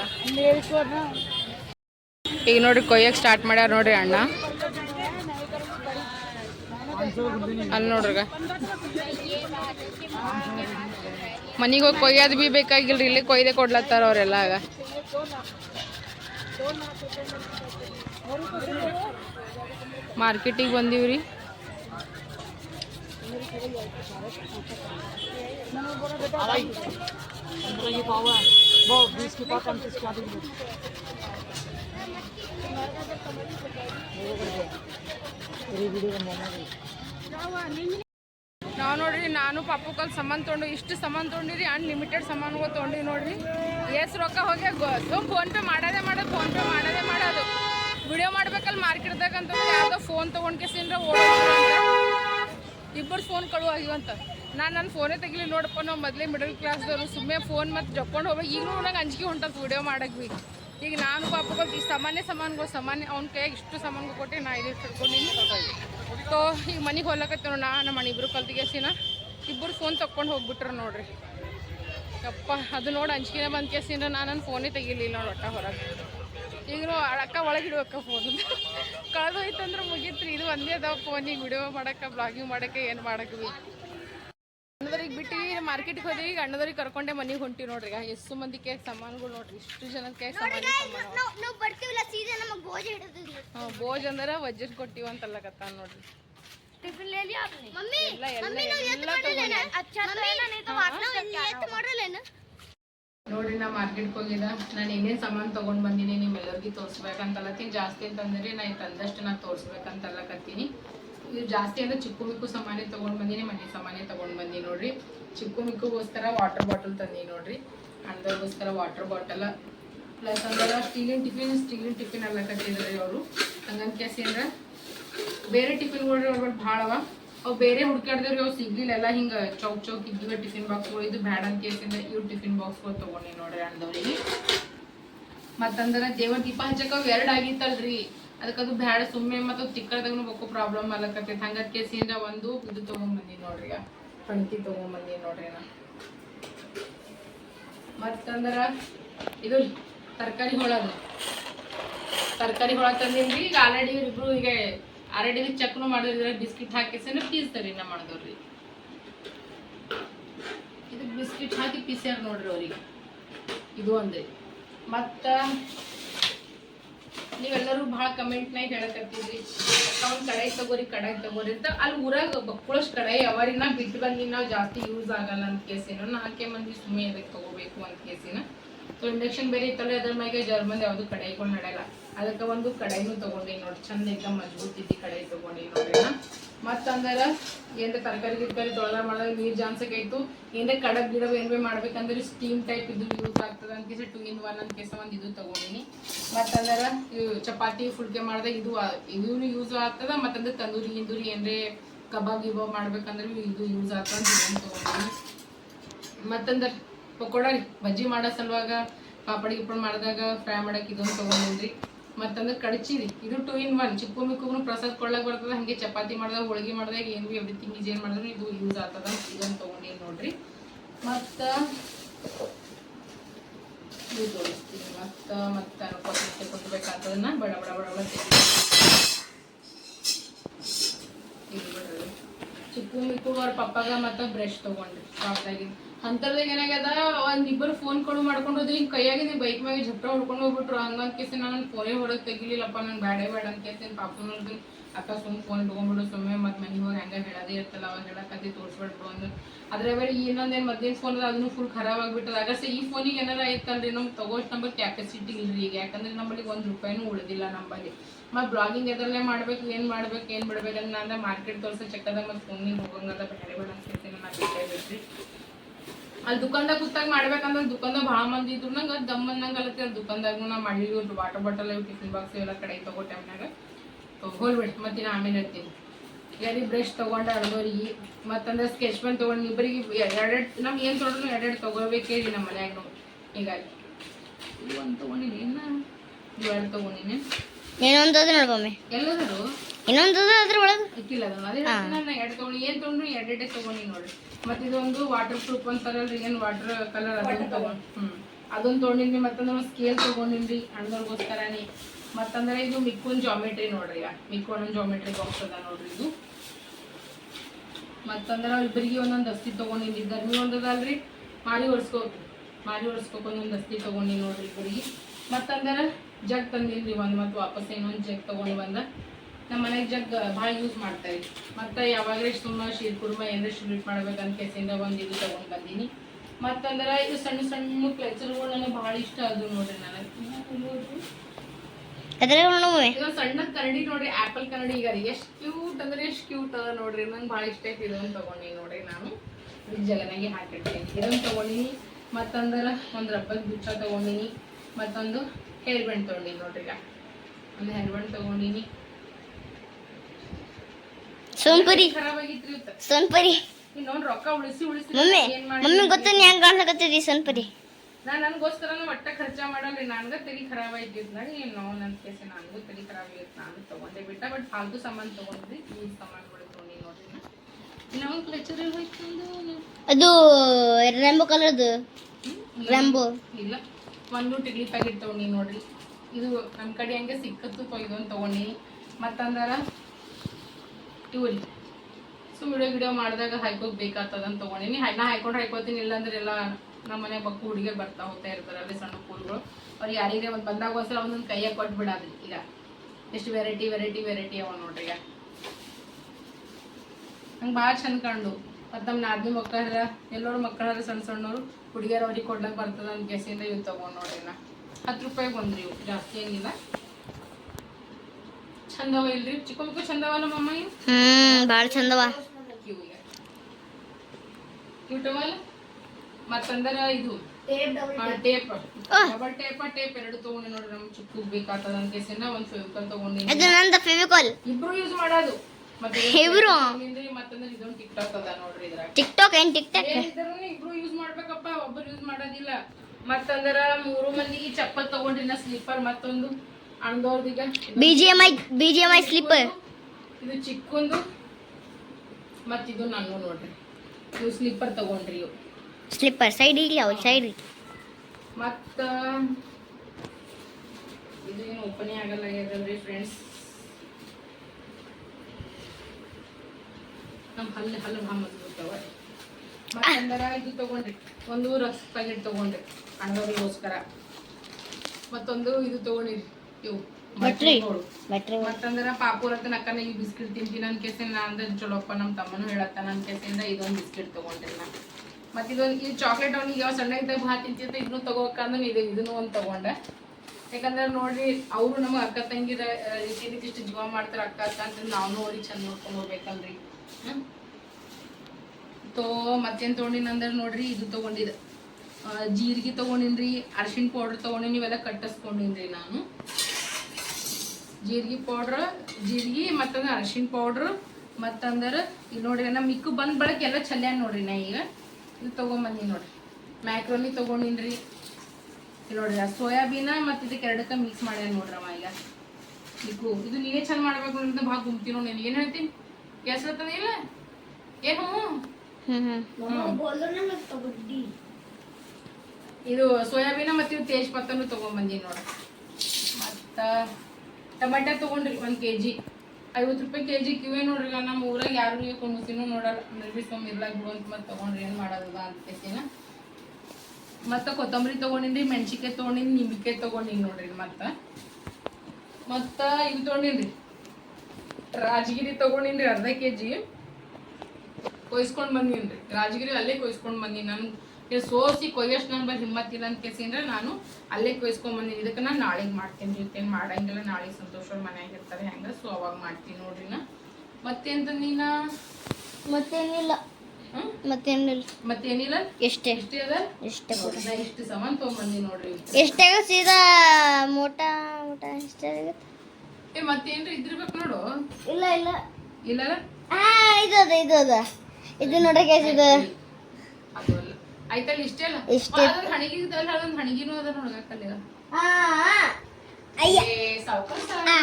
ಈಗ ನೋಡ್ರಿ ಕೊಯ್ಯಕ್ಕೆ ಸ್ಟಾರ್ಟ್ ಮಾಡ್ಯಾರ ನೋಡ್ರಿ ಅಣ್ಣ. ಅಲ್ಲಿ ನೋಡ್ರಿಗ ಮನಿಗೆ ಹೋಗಿ ಕೊಯ್ಯೋದು ಬಿ ಬೇಕಾಗಿಲ್ರಿ. ಇಲ್ಲಿ ಕೊಯ್ದೆ ಕೊಡ್ಲತ್ತಾರ ಅವರೆಲ್ಲ ಆಗ ಮಾರ್ಕೆಟಿಗೆ ಬಂದೀವ್ರಿ. ನಾವು ನೋಡ್ರಿ, ನಾನು ಪಾಪು ಕಲ್ ಸಾಮಾನು ತೊಗೊಂಡು, ಇಷ್ಟು ಸಾಮಾನು ತೊಗೊಂಡಿರಿ ಅನ್ಲಿಮಿಟೆಡ್ ಸಾಮಾನುಗಳು ತೊಗೊಂಡಿವಿ ನೋಡ್ರಿ. ಎಸ್ ರೊಕ್ಕ ಹೋಗಿ ಸುಮ್ ಫೋನ್ ಪೇ ಮಾಡೋದೇ ಮಾಡೋದು ಫೋನ್ ಪೇ ಮಾಡೋದೇ ಮಾಡೋದು. ವಿಡಿಯೋ ಮಾಡ್ಬೇಕಲ್ಲಿ ಮಾರ್ಕೆಟ್ದಾಗ ಅಂತ ಯಾವುದೋ ಫೋನ್ ತೊಗೊಂಡು ಕೇಸಿಂದ್ರೆ ಇಬ್ಬರು ಫೋನ್ ಕಳುವಾಗಿವಂತ ನಾನು ನನ್ನ ಫೋನೇ ತೆಗಿಲಿ ನೋಡಪ್ಪ, ನಾವು ಮೊದಲೇ ಮಿಡಲ್ ಕ್ಲಾಸ್ದವರು ಸುಮ್ಮನೆ ಫೋನ್ ಮತ್ತು ಜಕ್ಕೊಂಡು ಹೋಗ್ಬೇಕು. ಈಗಲೂ ನಂಗೆ ಅಂಜಿಕೆ ಹೊಂಟದ ವಿಡಿಯೋ ಮಾಡಕ್ಕೆ ಈಗ ನಾನು ಪಾಪಗಳು ಈ ಸಾಮಾನ್ಯ ಸಾಮಾನುಗಳು, ಸಾಮಾನ್ಯ ಅವ್ನ ಕೈಯಾಗ ಇಷ್ಟು ಸಾಮಾನುಗಳು ಕೊಟ್ಟು ನಾ ಇದು ಹಿಡ್ಕೊಂಡಿನಿ ಸೊ ಈಗ ಮನೆಗೆ ಹೋಗ್ಲಕತ್ತೀವಿ ನಾ, ನಮ್ಮ ಇಬ್ರು ಕಲ್ತಿಗೆಸಿನ ಇಬ್ಬರು ಫೋನ್ ತಕ್ಕೊಂಡು ಹೋಗ್ಬಿಟ್ರು ನೋಡ್ರಿ. ಯಪ್ಪ, ಅದು ನೋಡಿ ಅಂಜಿಕೆನೇ ಬಂದ ಕೇಸಿನ ನಾನು ನನ್ನ ಫೋನೇ ತೆಗಿಲಿಲ್ಲ ನೋಡಿ ಒಟ್ಟ ಹೊರಗೆ. ಈಗ ಅಕ್ಕ ಒಳಗೆ ಇಡ್ಬೇಕ ಫೋನ್ ಕಳ್ದೋಯ್ತಂದ್ರೆ ಮುಗೀತ್ರಿ. ಇದು ಒಂದೇ ಅದಾವ ಫೋನಿಗೆ ವಿಡಿಯೋ ಮಾಡಕ್ಕೆ ಬ್ಲಾಗಿಂಗ್ ಮಾಡಕ್ಕೆ, ಏನು ಮಾಡಕ್ಕೆ ಗಂಡದವ್ರಿಗೆ ಬಿಟ್ಟು ಮಾರ್ಕೆಟ್ಗೆ ಹೋದ್ರಿ ಗಂಡದವ್ರಿಗೆ ಕರ್ಕೊಂಡೆ ಮನೆಗೆ ಹೊಂಟಿ ನೋಡ್ರಿ. ಎಷ್ಟು ಮಂದಿ ಕೇಕ್ ಸಾಮಾನುಗಳು ನೋಡ್ರಿ ಇಷ್ಟು ಜನ ಕೇಕ್ ಸಾಮಾನು ಅಂದ್ರೆ ವಜ್ಜರ್ ಕೊಟ್ಟಿವ ಅಂತ ನೋಡ್ರಿ. ನೋಡ್ರಿ ನಾ ಮಾರ್ಕೆಟ್ಗೆ ಹೋಗಿದ. ನಾನು ಏನೇನು ಸಾಮಾನು ತೊಗೊಂಡು ಬಂದಿನಿ ನಿಮ್ಮೆಲ್ಲರಿಗೂ ತೋರಿಸ್ಬೇಕಂತಲ್ಲತ್ತೀನಿ ಜಾಸ್ತಿ ಅಂತಂದ್ರೆ ನಾ ತಂದಷ್ಟು ನಾ ತೋರಿಸ್ಬೇಕಂತಲ್ಲಕತ್ತೀನಿ ಇದು ಜಾಸ್ತಿ ಅಂದ್ರೆ ಚಿಕ್ಕು ಮಿಕ್ಕು ಸಾಮಾನೇ ತೊಗೊಂಡು ಬಂದೀನಿ, ಮನೆ ಸಾಮಾನೇ ತೊಗೊಂಡು ಬಂದೀನಿ ನೋಡ್ರಿ. ಚಿಕ್ಕು ಮಿಕ್ಕುಗೋಸ್ಕರ ವಾಟರ್ ಬಾಟಲ್ ತಂದೀನಿ ನೋಡ್ರಿ. ಅಣ್ಣದವ್ರಿಗೋಸ್ಕರ ವಾಟರ್ ಬಾಟಲ್ ಪ್ಲಸ್ ಅಂದ್ರೆ ಸ್ಟೀಲಿನ ಟಿಫಿನ್ ಸ್ಟೀಲಿನ ಟಿಫಿನ್ ಎಲ್ಲ ಕಟ್ಟಿದ್ರಿ ಅವರು ಹಂಗಂತ ಕೇಸಿ ಅಂದ್ರೆ ಬೇರೆ ಟಿಫಿನ್ಗಳು ಅವ್ರು ಭಾಳ ಅವ ಅವು ಬೇರೆ ಹುಡ್ಕಾಡ್ದವ್ರಿ ಅವು ಸಿಗ್ಲಿಲ್ಲ ಎಲ್ಲ ಹಿಂಗೆ ಚೌಕ್ ಚೌಕ್ ಇದ್ದ ಟಿಫಿನ್ ಬಾಕ್ಸ್ಗಳು ಇದು ಬ್ಯಾಡ ಅಂತ ಕೇಸಿಂದ ಇವು ಟಿಫಿನ್ ಬಾಕ್ಸ್ಗಳು ತೊಗೊಂಡಿ ನೋಡ್ರಿ ಅಣ್ಣದವ್ರಿಗೆ ಮತ್ತಂದ್ರೆ ದೇವರ ದೀಪ ಹಚ್ಚಕ್ಕೆ ಅವು ಎರಡು ಆಗಿತ್ತಲ್ರಿ ಅದಕ್ಕೆ ಅದು ಬ್ಯಾಡ ಸುಮ್ಮನೆ ಮತ್ತು ತಿಕ್ಕಳದಾಗೂ ಬೇಕು ಪ್ರಾಬ್ಲಮ್ ಆಗ್ಲಕತ್ತೈತೆ ಹಂಗದ ಕೇಸಿಂದ ಒಂದು ಇದು ತೊಗೊಂಬಂದಿ ನೋಡ್ರಿ ಪಣಕಿ ತೊಗೊಂಬಂದಿ ನೋಡ್ರಿ ನಾ. ಮತ್ತಂದ್ರ ಇದು ತರಕಾರಿ ಹೊಳದು ತರಕಾರಿ ಹೊಳ ತಂದಿನ್ರಿ, ಈಗ ಆಲ್ರೆಡಿ ಇಬ್ರು ಈಗ ಆಲ್ರೆಡಿ ಚಕ್ನು ಮಾಡಿದ್ರೆ ಬಿಸ್ಕಿಟ್ ಹಾಕಿಸೇನೆ ಪೀಸ್ತಾರಿ ನಾ ಮಾಡಿದವ್ರಿ ಇದು ಬಿಸ್ಕಿಟ್ ಹಾಕಿ ಪೀಸ್ಯಾರ ನೋಡ್ರಿ ಅವ್ರಿಗೆ. ಇದು ಒಂದೇ. ಮತ್ತ ನೀವೆಲ್ಲರೂ ಭಾಳ ಕಮೆಂಟ್ನಾಗ ಹೇಳಕತ್ತಿದ್ರಿ ಅಕೌಂಟ್ ಕಡಾಯಿ ತಗೋರಿ ಕಡಾಯಿ ತಗೋರಿ ಅಂತ. ಅಲ್ಲಿ ಊರಾಗ ಬಕ್ಕೊಳಷ್ಟು ಕಡಾಯಿ ಅವರಿನ ಬಿಟ್ಟು ಬಂದು ನಾವು ಜಾಸ್ತಿ ಯೂಸ್ ಆಗಲ್ಲ ಅಂತ ಕೇಸಿನ ನಾಲ್ಕೇ ಮಂದಿ ಸುಮ್ಮನೆ ಅದಕ್ಕೆ ತಗೋಬೇಕು ಅಂತ ಕೇಸಿನ ಸೊ ಇಂಡಕ್ಷನ್ ಬೇರೆ ಇತ್ತಲ್ಲ, ಅದ್ರ ಮ್ಯಾಗೆ ಜರ್ಮನ್ ಯಾವುದು ಕಡಾಯಿಗಳು ನಡೆಯಲ್ಲ. ಅದಕ್ಕೆ ಒಂದು ಕಡಾಯಿನೂ ತಗೊಂಡಿ ನೋಡಿ. ಚಂದ ಈಗ ಮಜಬೂತಿದ್ದಿ ಕಡಾಯಿ ತಗೊಂಡಿ ನೋಡೋಣ ಮತ್ತಂದ್ರ ಏನ್ರ ತರಕಾರಿ ಗಿರ್ಕಾರಿ ತೊಳೆದ ಮಾಡಿದಾಗ ನೀರು ಜಾನ್ಸಕ್ಕಾಯ್ತು ಏನ್ರ ಕಡಬ್ ಗಿಡಬ್ ಏನ್ರ ಮಾಡ್ಬೇಕಂದ್ರೆ ಸ್ಟೀಮ್ ಟೈಪ್ ಇದು ಯೂಸ್ ಆಗ್ತದೆ ಅಂತ ಕೇಸಿ ಟೂ ಇನ್ ಒನ್ ಅಂತ ಕೇಸ ಒಂದು ಇದು ತಗೊಂಡಿನಿ. ಮತ್ತಂದ್ರ ಚಪಾತಿ, ಫುಲ್ಕೆ ಮಾಡ್ದೆ ಇದು ಇದೂ ಯೂಸ್ ಆಗ್ತದ. ಮತ್ತಂದ್ರೆ ತಂದೂರಿ, ಗಿಂದೂರಿ ಏನ್ರೆ ಕಬಾಬ್, ಗಿಬಾಬ್ ಮಾಡ್ಬೇಕಂದ್ರೆ ಇದು ಯೂಸ್ ಆಗ್ತದೆ ಅಂತ ತಗೊಂಡಿನಿ. ಮತ್ತಂದ್ರೆ ಪಕೋಡ ಬಜ್ಜಿ ಮಾಡೋ ಸಲುವಾಗ ಪಾಪಡಿ ಗಿಪ್ಪಡಿ ಮಾಡಿದಾಗ ಫ್ರೈ ಮಾಡಕ್ಕೆ ಇದೊಂದು ತೊಗೊಂಡಿನ್ರಿ. ಮತ್ತಂದ್ರೆ ಕಡಚಿರಿ. ಇದು ಟೂ ಇನ್ ಒನ್ ಚಿಕ್ಕು ಮಿಕ್ಕೂ ಪ್ರಸಾದ ಕೊಡ್ಲಾಕ್ ಬರ್ತದೆ, ಹಂಗೆ ಚಪಾತಿ ಮಾಡಿದಾಗ ಹೋಳಿಗೆ ಮಾಡಿದಾಗ ಏನು ಭೀ ಎವ್ರಿಥಿಂಗ್ ಏನು ಮಾಡಿದ್ರು, ಇದು ಯೂಸ್ ಆಗ್ತದ ಇದೊಂದು ತೊಗೊಂಡಿನಿ ನೋಡ್ರಿ. ಮತ್ತು ಇದು ತೋರಿಸ್ತೀನಿ. ಮತ್ತು ಬಡ ಬಡ ಬಡ ಬಡ ಚಿಕ್ಕು ಮಿಕ್ಕು ಅವ್ರ ಪಪ್ಪಾಗ ಮತ್ತು ಬ್ರಷ್ ತೊಗೊಂಡ್ರಿ. ಶಾಪ್ದಾಗಿ ಅಂತರ್ದಾಗ ಏನಾಗ್ಯದ? ಒಂದ್ ಇಬ್ಬರು ಫೋನ್ ಕೊಡು ಮಾಡ್ಕೊಂಡು ಹಿಂಗ್ ಕೈಯಾಗಿನ ಬೈಕ್ ಮ್ಯಾಗ ಝಪ್ಟ ಹೊಡ್ಕೊಂಡು ಹೋಗ್ಬಿಟ್ರು. ಹಂಗಂದ್ ಕೇಸಿ ನಾನು ಫೋನೇ ಹೊರಗೆ ತೆಗಿಲಿಲ್ಲಪ್ಪ. ನಂಗೆ ಬೇಡೇ ಬೇಡ ಅಂತ ಕೇಸಿ ಪಾಪನವ್ರದ್ದು ಅಕ್ಕ ಸುಮ್ ಫೋನ್ ತೊಗೊಂಡ್ಬಿಡು ಸುಮ್ಮನೆ ಮತ್ತೆ ಮನೆಗೆ ಹೋಗಿ ಹಂಗ ಹೇಳದೇ ಇರ್ತಲ್ಲ. ಅವಾಗ ಹೇಳಕತ್ತಿ ತೋರಿಸ್ಬಿಟ್ರು ಅಂದ್ರೆ ಅದ್ರ ಬೇರೆ ಇನ್ನೊಂದೇನು ಮದ್ದಿನ ಫೋನ್ ಅದ ಅದನ್ನು ಫುಲ್ ಖರಾಬ್ ಆಗ್ಬಿಟ್ಟದ. ಅಗಸ್ಟ್ ಈ ಫೋನಿಗೆ ಏನಾರ ಐತಲ್ರಿ ನಮ್ಗೆ ತಗೋಷ್ಟು ನಮಗೆ ಕ್ಯಾಪಸಿಟಿ ಇಲ್ರಿ ಈಗ. ಯಾಕಂದ್ರೆ ನಮ್ಮಲ್ಲಿ ಒಂದು ರೂಪಾಯಿನೂ ಉಳಿದಿಲ್ಲ ನಂಬಲ್ಲಿ. ಮತ್ತು ಬ್ಲಾಗಿಂಗ್ ಎದರಲ್ಲೇ ಮಾಡ್ಬೇಕು, ಏನು ಮಾಡ್ಬೇಕು, ಏನು ಬಿಡ್ಬೇಕು ಅಂತ ನಾನು ಮಾರ್ಕೆಟ್ ತೋರಿಸೋ ಚೆಕ್ಕದ ಮತ್ತು ಫೋನಿಗೆ ಹೋಗಂಗದ ಬೇರೆ ಬೇಡ ಅಂತ ನಾನು ಬಿಟ್ಟೇ ಅಲ್ಲಿ ದುಕಾನ್ದಾಗ ಕೂತಾಗ ಮಾಡ್ಬೇಕಂದ್ರೆ ದುಕಾನ್ದಾಗ ಭಾಳ ಮಂದಿ ಇದ್ರು. ನಂಗೆ ದಮ್ ಅಂದಂಗೆ ಅಲ್ಲತ್ತೆ ಅಲ್ಲಿ ದುಕಾನ್ದಾಗ ನಾ ಮಾಡಿ ವಾಟರ್ ಬಾಟಲ್ ಟಿಫಿನ್ ಬಾಕ್ಸ್ ಎಲ್ಲ ಕಡೆ ತಗೋ ಟೈಮ್ನಾಗ. ಹೋಗ್ಬಿಟ್ಟು ಮತ್ತೆ ನಾ ಆಮೇಲೆ ಹೇಳ್ತೀನಿ ಯಾರಿ ಬ್ರಷ್ ತೊಗೊಂಡು ಅರ್ದೋರಿಗೆ. ಮತ್ತಂದ್ರೆ ಸ್ಕೆಚ್ ಪೆನ್ ತೊಗೊಂಡು ಇಬ್ಬರಿಗೆ ಎರಡೆರಡು, ನಮ್ಗೆ ಏನು ತೊಗೊಂಡ್ರು ಎರಡೆರಡು ತೊಗೋಬೇಕೇ ರೀ ನಮ್ಮ ಮನ್ಯಾಗ ನೋಡಿ ಹೀಗಾಗಿ. ಒಂದು ತೊಗೊಂಡಿನಿ ಇನ್ನು ಎರಡು ತೊಗೊಂಡಿನಿ. ಇನ್ನೊಂದು ಅದ ನೋಡ್ ಮಮ್ಮಿ. ಎಲ್ಲದರು ಇನ್ನೊಂದು ಅದ ಅದ್ರ ಒಳಗೆ. ಇಕ್ಕಿಲ್ಲ ಅದು. ಅದೇ ನಾನು ಎರಡು ತೊಗೊಂಡು ಏನು ತೊಗೊಂಡ್ರು ಎರಡೆರಡೇ ತೊಗೊಂಡಿ ನೋಡ್ರಿ ಮತ್ತೆ ಇದೊಂದು ವಾಟರ್ ಪ್ರೂಫ್ ಅಂತಾರಲ್ರಿ ಏನು ವಾಟರ್ ಕಲರ್ ಅದನ್ನು ತೊಗೊಂಡು ಹ್ಞೂ ಅದೊಂದು ತೊಗೊಂಡಿನಿ ಮತ್ತಂದ್ರೆ ಒಂದು ಸ್ಕೇಲ್ ತೊಗೊಂಡಿನ್ರಿ ಅಣ್ಣವ್ರಿಗೋಸ್ಕರನೇ ಮತ್ತಂದ್ರೆ ಇದು ಮಿಕ್ಕೊಂದು ಜಾಮೆಟ್ರಿ ನೋಡ್ರಿ ಈಗ. ಮಿಕ್ಕೋನ್ ಜಾಮೆಟ್ರಿ ಬಾಕ್ಸ್ ಅದ ನೋಡ್ರಿ ಇದು. ಮತ್ತಂದ್ರೆ ಇಬ್ಬರಿಗೆ ಒಂದೊಂದು ದಸ್ತಿ ತೊಗೊಂಡಿನಿ ಗರ್ಮಿ ಒಂದದಲ್ರಿ? ಮಾರಿ ಒರ್ಸ್ಕೋ ಮಾರಿ ಒರ್ಸ್ಕೋಕ್ ಒಂದೊಂದು ದಸ್ತಿ ತೊಗೊಂಡಿ ನೋಡ್ರಿ ಇಬ್ಬರಿಗೆ ಮತ್ತಂದ್ರೆ ಜಗ್ ತಂದಿನ್ರಿ ಒಂದು ಮತ್ತು ವಾಪಸ್ ಇನ್ನೊಂದು ಜಗ್ ತೊಗೊಂಡು ಬಂದ. ನಮ್ಮ ಮನೆಗೆ ಜಗ್ ಭಾಳ ಯೂಸ್ ಮಾಡ್ತಾರೆ ಮತ್ತು ಯಾವಾಗಲೇ ಸುಮ್ಮ ಶೀರ್ ಕುರ್ಮ ಏನಾರ ಶೂಟ್ ಮಾಡ್ಬೇಕಂತ ಕೆಸಿಂದ ಒಂದು ಇದು ತೊಗೊಂಡು ಬಂದೀನಿ. ಮತ್ತಂದ್ರೆ ಇದು ಸಣ್ಣ ಸಣ್ಣ ಕ್ಲೆಚರ್ಗಳು ನನಗೆ ಭಾಳ ಇಷ್ಟ ಅದು ನೋಡ್ರಿ ನನಗೆ. ಸಣ್ಣ ಕನ್ನಡಿ ನೋಡ್ರಿ ಆಪಲ್ ಕನ್ನಡಿ ಈಗ ಎಷ್ಟು ಕ್ಯೂಟ್ ಅಂದ್ರೆ ಎಷ್ಟು ಕ್ಯೂಟ್ ಅದ ನೋಡ್ರಿ. ನಂಗೆ ಭಾಳ ಇಷ್ಟ ಐತಿ ಇದೊಂದು ತಗೊಂಡಿ ನೋಡ್ರಿ ನಾನು. ಫ್ರಿಜ್ ಜಗನಾಗೆ ಹಾಕಿರ್ತೀನಿ. ಇದೊಂದು ತೊಗೊಂಡಿನಿ. ಮತ್ತಂದ್ರೆ ಒಂದು ರಬ್ಬರ್ ಗುಚ್ಚ ತೊಗೊಂಡಿನಿ. ಮತ್ತೊಂದು ಹೇರ್ ಬ್ಯಾಂಡ್ ತೊಗೊಂಡಿನಿ ನೋಡ್ರಿ ಈಗ ಒಂದು ಹೇರ್ ಬ್ಯಾಂಡ್ ತೊಗೊಂಡಿನಿ ಸೋನ್ಪುರಿ ಸೋನ್ಪುರಿ ಇನ್ನೊಂದು ರೊಕ್ಕ ಉಳಿಸಿ ಉಳಿಸಿ ಮಮ್ಮಿ ಮಮ್ಮಿ ಗೊತ್ತ ನೀ ಹೆಂಗ್ ಕಾಣ್ಸಕತ್ತಿದಿ ಸೋನ್ಪುರಿ ನಾನು ನನಗೋಸ್ಕರ ಒಟ್ಟ ಖರ್ಚ ಮಾಡಲ್ರಿ. ನನಗೆ ತಲೆ ಖರಾಬ್ ಆಯ್ತಿದ್ನಾಗ ಏನು ನನ್ನ ಕೇಸ. ನನಗೂ ತಲೆ ಖರಾಬ್ ಆಗಿತ್ತು ನಾನು ತೊಗೊಂಡೆ ಬಿಟ್ಟ ಬಟ್ ಫಾಲ್ತು ಸಾಮಾನು ತೊಗೊಂಡ್ರಿ ಈ ಸಾಮಾನುಗಳು ತೊಗೊಂಡಿ ನೋಡ್ರಿ ಇನ್ನೊಂದು ಕ್ಲಚರ್ ಹೋಯ್ತು ಅದು ರೆಂಬೋ ಕಲರ್ದು ರೆಂಬೋ. ಇಲ್ಲ. ಒಂದು ಟಿಗ್ಲಿ ಪ್ಯಾಕೆಟ್ ತೊಗೊಂಡಿ ನೋಡ್ರಿ. ಇದು ನಮ್ಮ ಕಡೆ ಹಂಗೆ ಸಿಕ್ಕತ್ತು ಇದೊಂದು ತೊಗೊಂಡಿ ಮತ್ತಂದ್ರೆ ಇವ್ರಿ ಸೊ ವಿಡಿಯೋ ವಿಡಿಯೋ ಮಾಡಿದಾಗ ಹಾಕೋಕೆ ಬೇಕಾಗ್ತದಂತ ತೊಗೊಂಡಿನಿ. ನಾ ಹಾಕೊಂಡು ಹಾಕೋತೀನಿ ಇಲ್ಲಾಂದ್ರೆ ಎಲ್ಲ ನಮ್ಮ ಮನೆ ಬಕ್ಕು ಹುಡುಗಿ ಬರ್ತಾ ಹೋಗ್ತಾ ಇರ್ತಾರೆ ಅಲ್ಲಿ ಸಣ್ಣ ಕೂಲ್ಗಳು ಅವ್ರು ಯಾರಿಗೆ ಒಂದು ಬಂದಾಗ ಒಂದ್ಸಲ ಒಂದೊಂದು ಕೈಯಾಗೆ ಕೊಟ್ಟು ಬಿಡಾದ್ರಿ ಈಗ. ಎಷ್ಟು ವೆರೈಟಿ ವೆರೈಟಿ ವೆರೈಟಿ ಅವ ನೋಡ್ರಿ ಈಗ. ನಂಗೆ ಭಾಳ ಚಂದ ಕಂಡು. ಮತ್ತು ನಮ್ಮ ನಾದ್ನಿ ಮಕ್ಕಳ ಎಲ್ಲರೂ ಮಕ್ಕಳ ಸಣ್ಣ ಸಣ್ಣವರು. ಹುಡುಗಿಯರು ಅವ್ರಿಗೆ ಕೊಡ್ಲಕ್ಕೆ ಬರ್ತದ ಅಂತ ಗೆಸಿಂದ ಇವು ತೊಗೊಂಡು ನೋಡ್ರಿ ನಾ ಹತ್ತು ರೂಪಾಯಿ ಬಂದ್ರಿ ಇವು ಜಾಸ್ತಿ ಏನಿಲ್ಲ. ಚಂದವ ಇಲ್ರಿ? ಚಿಕ್ಕ ಮಕ್ಕಳು ಚಂದವ ನಮ್ಮಮ್ಮ ಇವು ಹ್ಮ್ ಭಾಳ ಚಂದವ. ಇವಿಗೆ. ಕ್ಯೂಟವಲ್ಲ ಮತ್ತಂದ್ರ ಇದು? ಟೇಪ್ ಡಬಲ್ ಟೇಪ್ ಟೇಪ್ ಎರಡು ತಗೊಂಡಿ ನೋಡ್ರಿ ನಮ್ ಚಿಕ್ಕ ಬೇಕಾಗ್ತದ ಅಂತ ಕೇಸಿಂದ ಒಂದ್ ಫೆವಿಕಲ್ ತಗೊಂಡಿನಿ. ಇದು ನಂದು ಫೆವಿಕಾಲ್ ಇಬ್ರು ಯೂಸ್ ಮಾಡೋದು. ಇದೊಂದು ಟಿಕ್ ಟಾಕ್ ಏನ್ ಟಿಕ್ ಟಾಕ್ ಇಬ್ರು ಯೂಸ್ ಮಾಡ್ಬೇಕಪ್ಪ ಒಬ್ಬರು ಯೂಸ್ ಮಾಡೋದಿಲ್ಲ. ಮತ್ತಂದ್ರ ಮೂರು ಮಂದಿಗೆ ಚಪ್ಪಲ್ ತಗೊಂಡ್ರಿ ನಾ ಸ್ಲೀಪರ್ ಮತ್ತೊಂದು. ಅಣ್ದವ್ರದೀಗ B G M I B G M I slipper ಇದು ಚಿಕ್ಕೊಂದು. ಮತ್ತಿದು ನಾನು ನೋಡ್ರಿ. ಇವು ಸ್ಲೀಪರ್ ತಗೊಂಡ್ರಿ ಇವು. ಸ್ಲಿಪ್ಪರ್ ಸೈಡ್ ಇಲ್ಲ ಅವ್ರ ಸೈಡ್ ಮತ್ತ ಇದು ಏನು ಓಪನೇ ಆಗಲ್ಲ ಯಾಕಂದ್ರೆ ಫ್ರೆಂಡ್ಸ್ ನಮ್ಮ ಹಲ್ಲು ಹಲ್ಲು ಭಾಳ ಮತ್ತೆ ಮತ್ತಂದ್ರ ಇದು ತಗೊಂಡ್ರಿ ಒಂದು ರಸ್ ಪ್ಯಾಕೆಟ್ ತಗೊಂಡ್ರಿ ಅಣ್ಣವ್ರಿಗೋಸ್ಕರ ಮತ್ತೊಂದು ಇದು ತಗೊಂಡಿರಿ. ಇವು ಮತ್ತಂದ್ರ ಪಾಪುರ ಅಕ್ಕನ ನಕ್ಕನ ಈ ಬಿಸ್ಕಿಟ್ ತಿಂತೀನಿ ನನ್ನ ಕೇಸಿನ ನಾ ಅಂದ್ರೆ ಚಲೋಪ್ಪ ನಮ್ಮ ತಮ್ಮನೂ ಹೇಳತ್ತ ನನ್ನ ಕೇಸಿಂದ ಇದೊಂದು ಬಿಸ್ಕಿಟ್ ತಗೊಂಡೆ ನಾ. ಮತ್ತೆ ಇದೊಂದು ಈ ಚಾಕ್ಲೇಟ್ ಅವ್ನಿಗೆ ಯಾವ ಸಣ್ಣ ಇದ್ದಾಗ ಭಾಳ ತಿಂತಿರ್ತ ಇದನ್ನು ತಗೋಕಂದ್ರೆ ಇದು ಇದನ್ನು ಒಂದು ತಗೊಂಡೆ. ಯಾಕಂದ್ರೆ ನೋಡ್ರಿ ಅವರು ನಮಗೆ ಅಕ್ಕ ತಂಗಿರ ರೀತಿ ಇಷ್ಟು ಜೀವ ಮಾಡ್ತಾರೆ ಅಕ್ಕ ಅಕ್ಕ ಅಂತ ನಾವು ಅವ್ರಿಗೆ ಚಂದ ನೋಡ್ಕೊಂಡು ಹೋಗ್ಬೇಕಲ್ರಿ. ತೋ ಮತ್ತೇನು ತೊಗೊಂಡಿನ ಅಂದ್ರೆ ನೋಡ್ರಿ ಇದು ತೊಗೊಂಡಿದ್ದೆ ಆ, ಜೀರಿಗೆ ತೊಗೊಂಡಿನ್ರಿ ಅರ್ಶಿಣ ಪೌಡ್ರ್ ತೊಗೊಂಡಿನಿ ಇವೆಲ್ಲ ಕಟ್ಟಿಸ್ಕೊಂಡಿನ್ರಿ ನಾನು. ಜೀರಿಗೆ ಪೌಡ್ರ್ ಜೀರಿಗೆ ಮತ್ತಂದ್ರೆ ಅರ್ಶಿನ ಪೌಡ್ರ್ ಮತ್ತಂದ್ರೆ ಇಲ್ಲಿ ನೋಡ್ರಿ ನಮ್ಮ ಮಿಕ್ಕು ಬಂದ್ ಬಳಕ ಎಲ್ಲ ಚಲ್ಯಾನ ನೋಡ್ರಿ ನಾ ಈಗ. ಇದು ತೊಗೊಂಬಂದಿನಿ ನೋಡ್ರಿ. ಮ್ಯಾಕ್ರೋನಿ ತಗೊಂಡಿನ್ರಿ. ಇಲ್ಲಿ ನೋಡ್ರಿ ಆ ಸೋಯಾಬೀನ ಮತ್ತು ಇದಕ್ಕೆ ಎರಡಕ್ಕೆ ಮಿಕ್ಸ್ ಮಾಡ್ಯಾನ ನೋಡ್ರಿ ಅವ ಈಗ. ಇಕ್ಕು ಇದು ನೀವೇ ಚಂದ ಮಾಡ್ಬೇಕು ಅಂತ ಭಾಳ ಗುಮ್ತಿ ನೋಡಿ ನೀನು. ಏನು ಹೇಳ್ತೀನಿ? ಕೆಲ್ಸತ್ತದ ಇಲ್ಲ ಏನು ಇದು ಸೋಯಾಬೀನ ಮತ್ತು ಇವು ತೇಜ್ಪತ್ತನು ತೊಗೊಂಬಂದಿ ನೋಡ್ರಿ ಮತ್ತು ಟಮಾಟ ತೊಗೊಂಡ್ರಿ ಒಂದು ಕೆ ಜಿ ಐವತ್ತು ರೂಪಾಯಿ ಕೆ ಜಿ ಕಿವೇ ನೋಡ್ರಿ ನಮ್ಮ ಊರಾಗ ಯಾರು ನೀವು ಕೊಂಡ್ಬಿಡ್ತೀನೋ ನೋಡಲ್ಲ ನಿರ್ಬಿಸ್ಕೊಂಡ್ ಇರ್ಲಾಗ ಬಿಡುವಂತ ಮತ್ತೆ ತಗೊಂಡ್ರಿ ಏನು ಮಾಡೋದದ ಅಂತೇಸಿನ ಮತ್ತು ಕೊತ್ತಂಬರಿ ತೊಗೊಂಡಿನ್ರಿ ಮೆಣಸಿನ್ಕಾಯಿ ತೊಗೊಂಡಿನಿ ನಿಂಬಿಕಾಯಿ ತೊಗೊಂಡಿನಿ ನೋಡ್ರಿ ಮತ್ತು ಮತ್ತು ಇದು ತೊಗೊಂಡಿನ್ರಿ ರಾಜಗಿರಿ ತೊಗೊಂಡಿನ್ರಿ ಅರ್ಧ ಕೆ ಜಿ ಕೊಯ್ಸ್ಕೊಂಡ್ ಬಂದಿನ್ರಿ. ರಾಜಗಿರಿ ಅಲ್ಲೇ ಕೊಯ್ಸ್ಕೊಂಡ್ ಬಂದಿ ನನ್ಗೆ ಸೋಸಿ ಕೊಯ್ಯಷ್ಟು ನನ್ನ ಹಿಮ್ಮತ್ ಇಲ್ಲ ಅಂತ ಕೇಸಿಂದ್ರೆ ನಾನು ಅಲ್ಲೇ ಕೊಯ್ಸ್ಕೊಂಡ್ ಬಂದಿನಿ. ಇದಕ್ಕೆ ನಾನು ನಾಳೆಗೆ ಮಾಡ್ತೀನಿ. ಜೊತೆ ಮಾಡಂಗಿಲ್ಲ. ನಾಳೆ ಸಂತೋಷ ಅವ್ರ ಮನ್ಯಾಗ ಇರ್ತಾರೆ ಹೆಂಗ? ಸೊ ಅವಾಗ ಮಾಡ್ತೀನಿ ನೋಡ್ರಿ ನಾ. ಮತ್ತೆಂತ ನೀನ ಮತ್ತೇನಿಲ್ಲ? ಮತ್ತೇನಿಲ್ಲ. ಮತ್ತೇನಿಲ್ಲ? ಎಷ್ಟೇ. ಎಷ್ಟೇ ಅದ? ಎಷ್ಟೇ ಸಮಾನ ಇಷ್ಟು ಸಾಮಾನ್ ತೊಗೊಂಬಂದಿ ನೋಡ್ರಿ ಎಷ್ಟೇ ಸೀದಾ ಮೋಟ ಮೋಟ ಎಷ್ಟೇ ಆಗುತ್ತೆ? ಏ ಮತ್ತೇನ್ರ? ಇದ್ದಿರ್ಬೇಕು ನೋಡು. ಇಲ್ಲ ಇಲ್ಲ. ಇಲ್ಲ ಆ ಇದು ಅದ ಇದು ಅದ. ಇದು ನೋಡಕ್ಕೆ ಇದು. ಅದು ಅಲ್ಲ. ಆಯ್ತಲ್ಲ ಇಷ್ಟೇ ಅಲ್ಲ? ಇಷ್ಟೇ. ಅದ್ರ ಹಣಿಗೆ ಇದಲ್ಲ ಅದೊಂದು ಹಣಿಗಿನೂ ಅದ ನೋಡಕಲ್ಲಿ ಆ ಅಯ್ಯ. ಏ ಸಾವ್ಕಾಸ ಆ